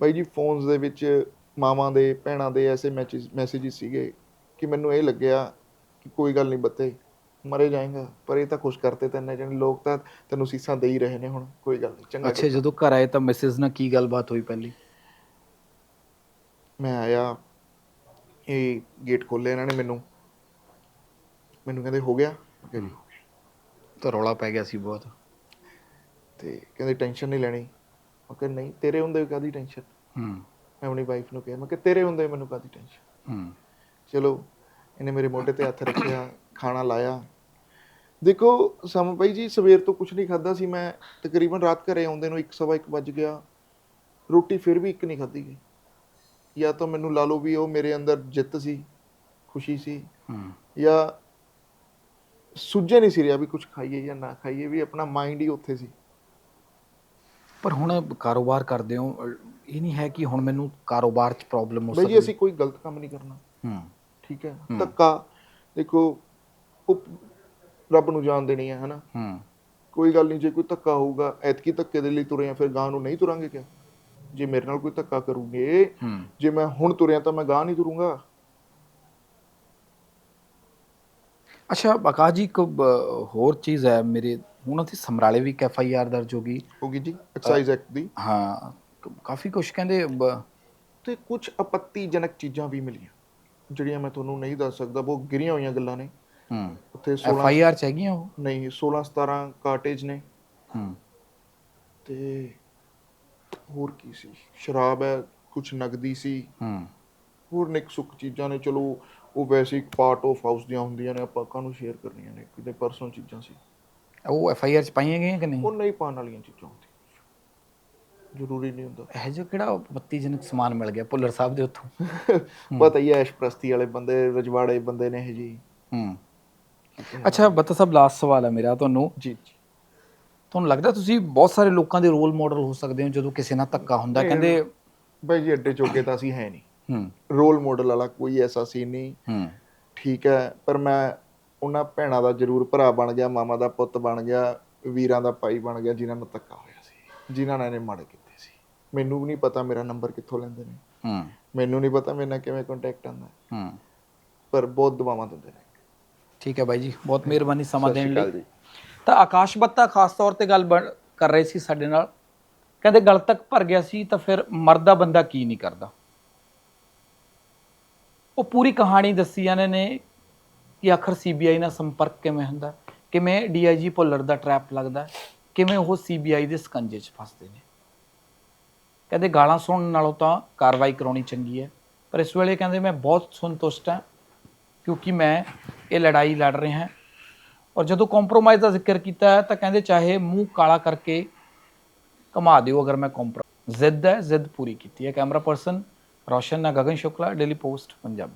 ਬਾਈ ਜੀ ਫੋਨਸ ਦੇ ਵਿੱਚ ਮਾਵਾਂ ਦੇ ਭੈਣਾਂ ਦੇ ਐਸੇ ਮੈਸੇਜ ਸੀਗੇ ਕਿ ਮੈਨੂੰ ਇਹ ਲੱਗਿਆ ਕਿ ਕੋਈ ਗੱਲ ਨਹੀਂ ਬੱਤੇ ਮਰੇ ਜਾਏਗਾ। ਪਰ ਇਹ ਤਾਂ ਖੁਸ਼ ਕਰਤੇ ਤੈਨੇ ਜਣ ਲੋਕ ਤਾਂ ਤੈਨੂੰ ਸੀਸਾਂ ਦੇ ਹੀ ਰਹੇ ਨੇ ਹੁਣ। ਕੋਈ ਗੱਲ ਨਹੀਂ ਚੰਗਾ ਅੱਛਾ ਜਦੋਂ ਘਰ ਆਏ ਤਾਂ ਮਿਸਿਸ ਨਾਲ ਕੀ ਗੱਲਬਾਤ ਹੋਈ ਪਹਿਲੀ? ਮੈਂ ਆਇਆ ਇਹ ਗੇਟ ਖੋਲ੍ਹਿਆ ਇਹਨਾਂ ਨੇ ਮੈਨੂੰ। ਮੈਨੂੰ ਕਹਿੰਦੇ ਹੋ ਗਿਆ। ਜੀ ਤਾਂ ਰੌਲਾ ਪੈ ਗਿਆ ਸੀ ਬਹੁਤ। ਤੇ ਕਹਿੰਦੇ ਟੈਨਸ਼ਨ ਨਹੀਂ ਲੈਣੀ। ਮੈਂ ਕਿਹਾ ਨਹੀਂ ਤੇਰੇ ਹੁੰਦੇ ਕਾਦੀ ਟੈਨਸ਼ਨ? ਹੂੰ। ਮੈਂ ਆਪਣੀ ਵਾਈਫ ਨੂੰ ਕਿਹਾ ਮੈਂ ਕਿਹਾ ਤੇਰੇ ਹੁੰਦੇ ਮੈਨੂੰ ਕਾਦੀ ਟੈਨਸ਼ਨ? ਹੂੰ। ਚਲੋ ਇਹਨੇ ਮੇਰੇ ਮੋਢੇ ਤੇ ਹੱਥ ਰੱਖਿਆ ਖਾਣਾ ਲਾਇਆ। ਦੇਖੋ ਸਮ ਭਾਈ ਜੀ ਸਵੇਰ ਤੋਂ ਕੁਝ ਨਹੀਂ ਖਾਦਾ ਸੀ ਮੈਂ। ਤਕਰੀਬਨ ਰਾਤ ਘਰੇ ਆਉਂਦੇ ਨੂੰ 1:30 ਵੱਜ ਗਿਆ। ਰੋਟੀ ਫਿਰ ਵੀ ਇੱਕ ਨਹੀਂ ਖਾਧੀ ਗਈ। ਜਾਂ ਤਾਂ ਮੈਨੂੰ ਲਾ ਲਓ ਵੀ ਉਹ ਮੇਰੇ ਅੰਦਰ ਜਿੱਤ ਸੀ ਖੁਸ਼ੀ ਸੀ ਹੂੰ। ਜਾਂ ਸੁੱਝੇ ਨਹੀਂ ਸੀ ਰਿਹਾ ਵੀ ਕੁਝ ਖਾਈਏ ਜਾਂ ਨਾ ਖਾਈਏ ਵੀ ਆਪਣਾ ਮਾਈਂਡ ਹੀ ਉੱਥੇ ਸੀ। ਪਰ ਹੁਣ ਕਾਰੋਬਾਰ ਕਰਦੇ ਹੋ ਇਹ ਨਹੀਂ ਹੈ ਕਿ ਹੁਣ ਮੈਨੂੰ ਕਾਰੋਬਾਰ 'ਚ ਪ੍ਰੋਬਲਮ ਹੋ ਬਈ ਸਕਦੀ। ਜੀ ਅਸੀਂ ਕੋਈ ਗਲਤ ਕੰਮ ਨਹੀਂ ਕਰਨਾ। ਹੂੰ। ਠੀਕ ਹੈ? ਧੱਕਾ ਦੇਖੋ ਉਹ ਰੱਬ ਨੂੰ ਜਾਣ ਦੇਣੀ ਹੈ ਹਨਾ? ਹੂੰ। ਕੋਈ ਗੱਲ ਨਹੀਂ ਜੇ ਕੋਈ ਧੱਕਾ ਹੋਊਗਾ ਐਤਕੀ ਧੱਕੇ ਦੇ ਲਈ ਤੁਰੇ ਆ ਫਿਰ ਗਾਂ ਨੂੰ ਨਹੀਂ ਤੁਰਾਂਗੇ ਕਿਆ ਜੇ ਮੇਰੇ ਨਾਲ ਕੋਈ ਧੱਕਾ ਕਰੂਗੇ ਹੂੰ। ਜੇ ਮੈਂ ਹੁਣ ਤੁਰਿਆ ਤਾਂ ਮੈਂ ਗਾਂ ਨਹੀਂ ਤੁਰੂੰਗਾ। ਅੱਛਾ ਆਕਾਸ਼ ਜੀ ਇੱਕ ਹੋਰ ਚੀਜ਼ ਹੈ ਮੇਰੇ ਹੁਣ ਅਸੀਂ ਸਮਰਾਲੇ ਵੀ ਐਫ ਆਈ ਆਰ ਦਰਜ ਹੋ ਗਈ। ਹੋਗੀ ਜੀ ਐਕਸਾਈਜ਼ ਐਕਟ ਦੀ। ਹਾਂ ਕਾਫੀ ਕੁਝ ਕਹਿੰਦੇ ਤੇ ਕੁਝ ਆਪੱਤੀਜਨਕ ਚੀਜ਼ਾਂ ਵੀ ਮਿਲੀਆਂ ਜਿਹੜੀਆਂ ਮੈਂ ਤੁਹਾਨੂੰ ਨਹੀਂ ਦੱਸ ਸਕਦਾ ਉਹ ਗਿਰੀਆਂ ਹੋਈਆਂ ਗੱਲਾਂ ਨੇ। ਹੂੰ। ਉੱਥੇ ਐਫ 16 ਆਈ ਆਰ ਚ ਹੈਗੀਆਂ ਉਹ? ਨਹੀਂ 16 17 ਕਾਟੇਜ ਨੇ। ਹੂੰ। ਤੇ ਹੋਰ ਕੀ ਸੀ? ਸ਼ਰਾਬ ਹੈ ਕੁਝ ਨਗਦੀ ਸੀ। ਹੂੰ। ਹੋਰ ਨਿਕ ਸੁੱਕ ਚੀਜ਼ਾਂ ਨੇ ਚਲੋ ਉਹ ਵੈਸੇ ਇੱਕ ਪਾਰਟ ਆਫ ਹਾਊਸ ਦੀਆਂ ਹੁੰਦੀਆਂ ਨੇ ਆਪਾਂ ਕਾਹਨੂੰ ਸ਼ੇਅਰ ਕਰਨੀਆਂ ਨੇ? ਕਿਤੇ ਪਰਸਨਲ ਚੀਜ਼ਾਂ ਸੀ। ਉਹ ਐਫ ਆਈ ਆਰ ਚ ਪਾਈਆਂ ਗਈਆਂ ਕਿ ਨਹੀਂ? ਉਹ ਨਹੀਂ ਪਾਉਣ ਵਾਲੀਆਂ ਚੀਜ਼ਾਂ ਹੁੰਦੀਆਂ। ਜ਼ਰੂਰੀ ਨਹੀਂ ਹੁੰਦਾ। ਇਹ ਜੋ ਕਿਹੜਾ ਬੱਤੀਜਨਕ ਸਮਾਨ ਮਿਲ ਗਿਆ ਭੁੱਲਰ ਸਾਹਿਬ ਦੇ ਉੱਥੋਂ? [laughs] ਪਤਾ ਹੀ ਹੈ ਐਸ਼ ਪ੍ਰਸਤੀ ਵਾਲੇ ਬੰਦੇ ਰਜਵਾੜੇ ਬੰਦੇ ਨੇ ਇਹ ਜੀ। ਹੂੰ। ਅੱਛਾ ਬੱਤਾ ਸਾਹਿਬ ਲਾਸਟ ਸਵਾਲ ਹੈ ਮੇਰਾ ਤੁਹਾਨੂੰ। ਜੀ ਜੀ। ਤੁਹਾਨੂੰ ਲੱਗਦਾ ਤੁਸੀਂ ਬਹੁਤ ਸਾਰੇ ਲੋਕਾਂ ਦੇ ਰੋਲ ਮਾਡਲ ਹੋ ਸਕਦੇ ਹੋ ਜਦੋਂ ਕਿਸੇ ਨਾਲ ਧੱਕਾ ਹੁੰਦਾ? ਕਹਿੰਦੇ ਬਾਈ ਜੀ ਅੱਡੇ ਚੋਕੇ ਤਾਂ ਅਸੀਂ ਹੈ ਨਹੀਂ। ਹੂੰ। ਰੋਲ ਮਾਡਲ ਵਾਲਾ ਕੋਈ ਐਸਾ ਸੀਨ ਨਹੀਂ। ਹੂੰ। ਠੀਕ ਹੈ ਪਰ ਮੈਂ ਉਹਨਾਂ ਭੈਣਾਂ ਦਾ ਜ਼ਰੂਰ ਭਰਾ ਬਣ ਗਿਆ ਮਾਮਾ ਦਾ ਪੁੱਤ ਬਣ ਗਿਆ ਵੀਰਾਂ ਦਾ ਭਾਈ ਬਣ ਗਿਆ ਜਿਨ੍ਹਾਂ ਨਾਲ ਧੱਕਾ ਹੋਇਆ ਸੀ ਜਿਨ੍ਹਾਂ ਨਾਲ ਇਹਨੇ ਮਾੜੇ ਕੀਤੇ ਸੀ। ਮੈਨੂੰ ਵੀ ਨਹੀਂ ਪਤਾ ਮੇਰਾ ਨੰਬਰ ਕਿੱਥੋਂ ਲੈਂਦੇ ਨੇ। ਹੂੰ। ਮੈਨੂੰ ਨਹੀਂ ਪਤਾ ਮੇਰੇ ਨਾਲ ਕਿਵੇਂ ਕੰਟੈਕਟ ਆਉਂਦਾ ਹੂੰ। ਪਰ ਬਹੁਤ ਦੁਆਵਾਂ ਦਿੰਦੇ ਨੇ। ਠੀਕ ਹੈ ਬਾਈ ਜੀ ਬਹੁਤ ਮਿਹਰਬਾਨੀ ਸਮਾਂ ਦੇਣ ਲਈ। ਤਾਂ ਆਕਾਸ਼ ਬੱਤਾ ਖਾਸ ਤੌਰ ਤੇ ਗੱਲ ਬਣ- ਕਰ ਰਹੇ ਸੀ ਸਾਡੇ ਨਾਲ। ਕਹਿੰਦੇ ਗਲ ਤੱਕ ਭਰ ਗਿਆ ਸੀ ਤਾਂ ਫਿਰ ਮਰਦਾ ਬੰਦਾ ਕੀ ਨਹੀਂ ਕਰਦਾ। ਉਹ ਪੂਰੀ ਕਹਾਣੀ ਦੱਸੀ ਇਹਨਾਂ ਨੇ ਕਿ ਆਖਰ ਸੀਬੀਆਈ ਨਾਲ ਸੰਪਰਕ ਕਿਵੇਂ ਹੁੰਦਾ, ਕਿਵੇਂ ਡੀਆਈਜੀ ਭੁੱਲਰ ਦਾ ਟਰੈਪ ਲੱਗਦਾ, ਕਿਵੇਂ ਉਹ ਸੀਬੀਆਈ ਦੇ ਸਕੰਜੇ 'ਚ ਫਸਦੇ ਨੇ। ਕਹਿੰਦੇ ਗਾਲਾਂ ਸੁਣਨ ਨਾਲੋਂ ਤਾਂ ਕਾਰਵਾਈ ਕਰਾਉਣੀ ਚੰਗੀ ਹੈ, ਪਰ ਇਸ ਵੇਲੇ ਕਹਿੰਦੇ ਮੈਂ ਬਹੁਤ ਸੰਤੁਸ਼ਟ ਹਾਂ, ਕਿਉਂਕਿ ਮੈਂ ਇਹ ਲੜਾਈ ਲੜ ਰਿਹਾ ਹਾਂ। ਔਰ ਜਦੋਂ ਕੰਪਰੋਮਾਈਜ਼ ਦਾ ਜ਼ਿਕਰ ਕੀਤਾ ਹੈ, ਤਾਂ ਕਹਿੰਦੇ ਚਾਹੇ ਮੂੰਹ ਕਾਲਾ ਕਰਕੇ ਕਮਾ ਦਿਓ ਅਗਰ ਮੈਂ ਕੰਪਰੋ ਜ਼ਿੱਦ ਹੈ, ਜ਼ਿੱਦ ਪੂਰੀ ਕੀਤੀ ਹੈ। ਕੈਮਰਾ ਪਰਸਨ ਰੋਸ਼ਨ ਨਾ ਗਗਨ ਸ਼ੁਕਲਾ ਡੇਲੀ ਪੋਸਟ ਪੰਜਾਬੀ।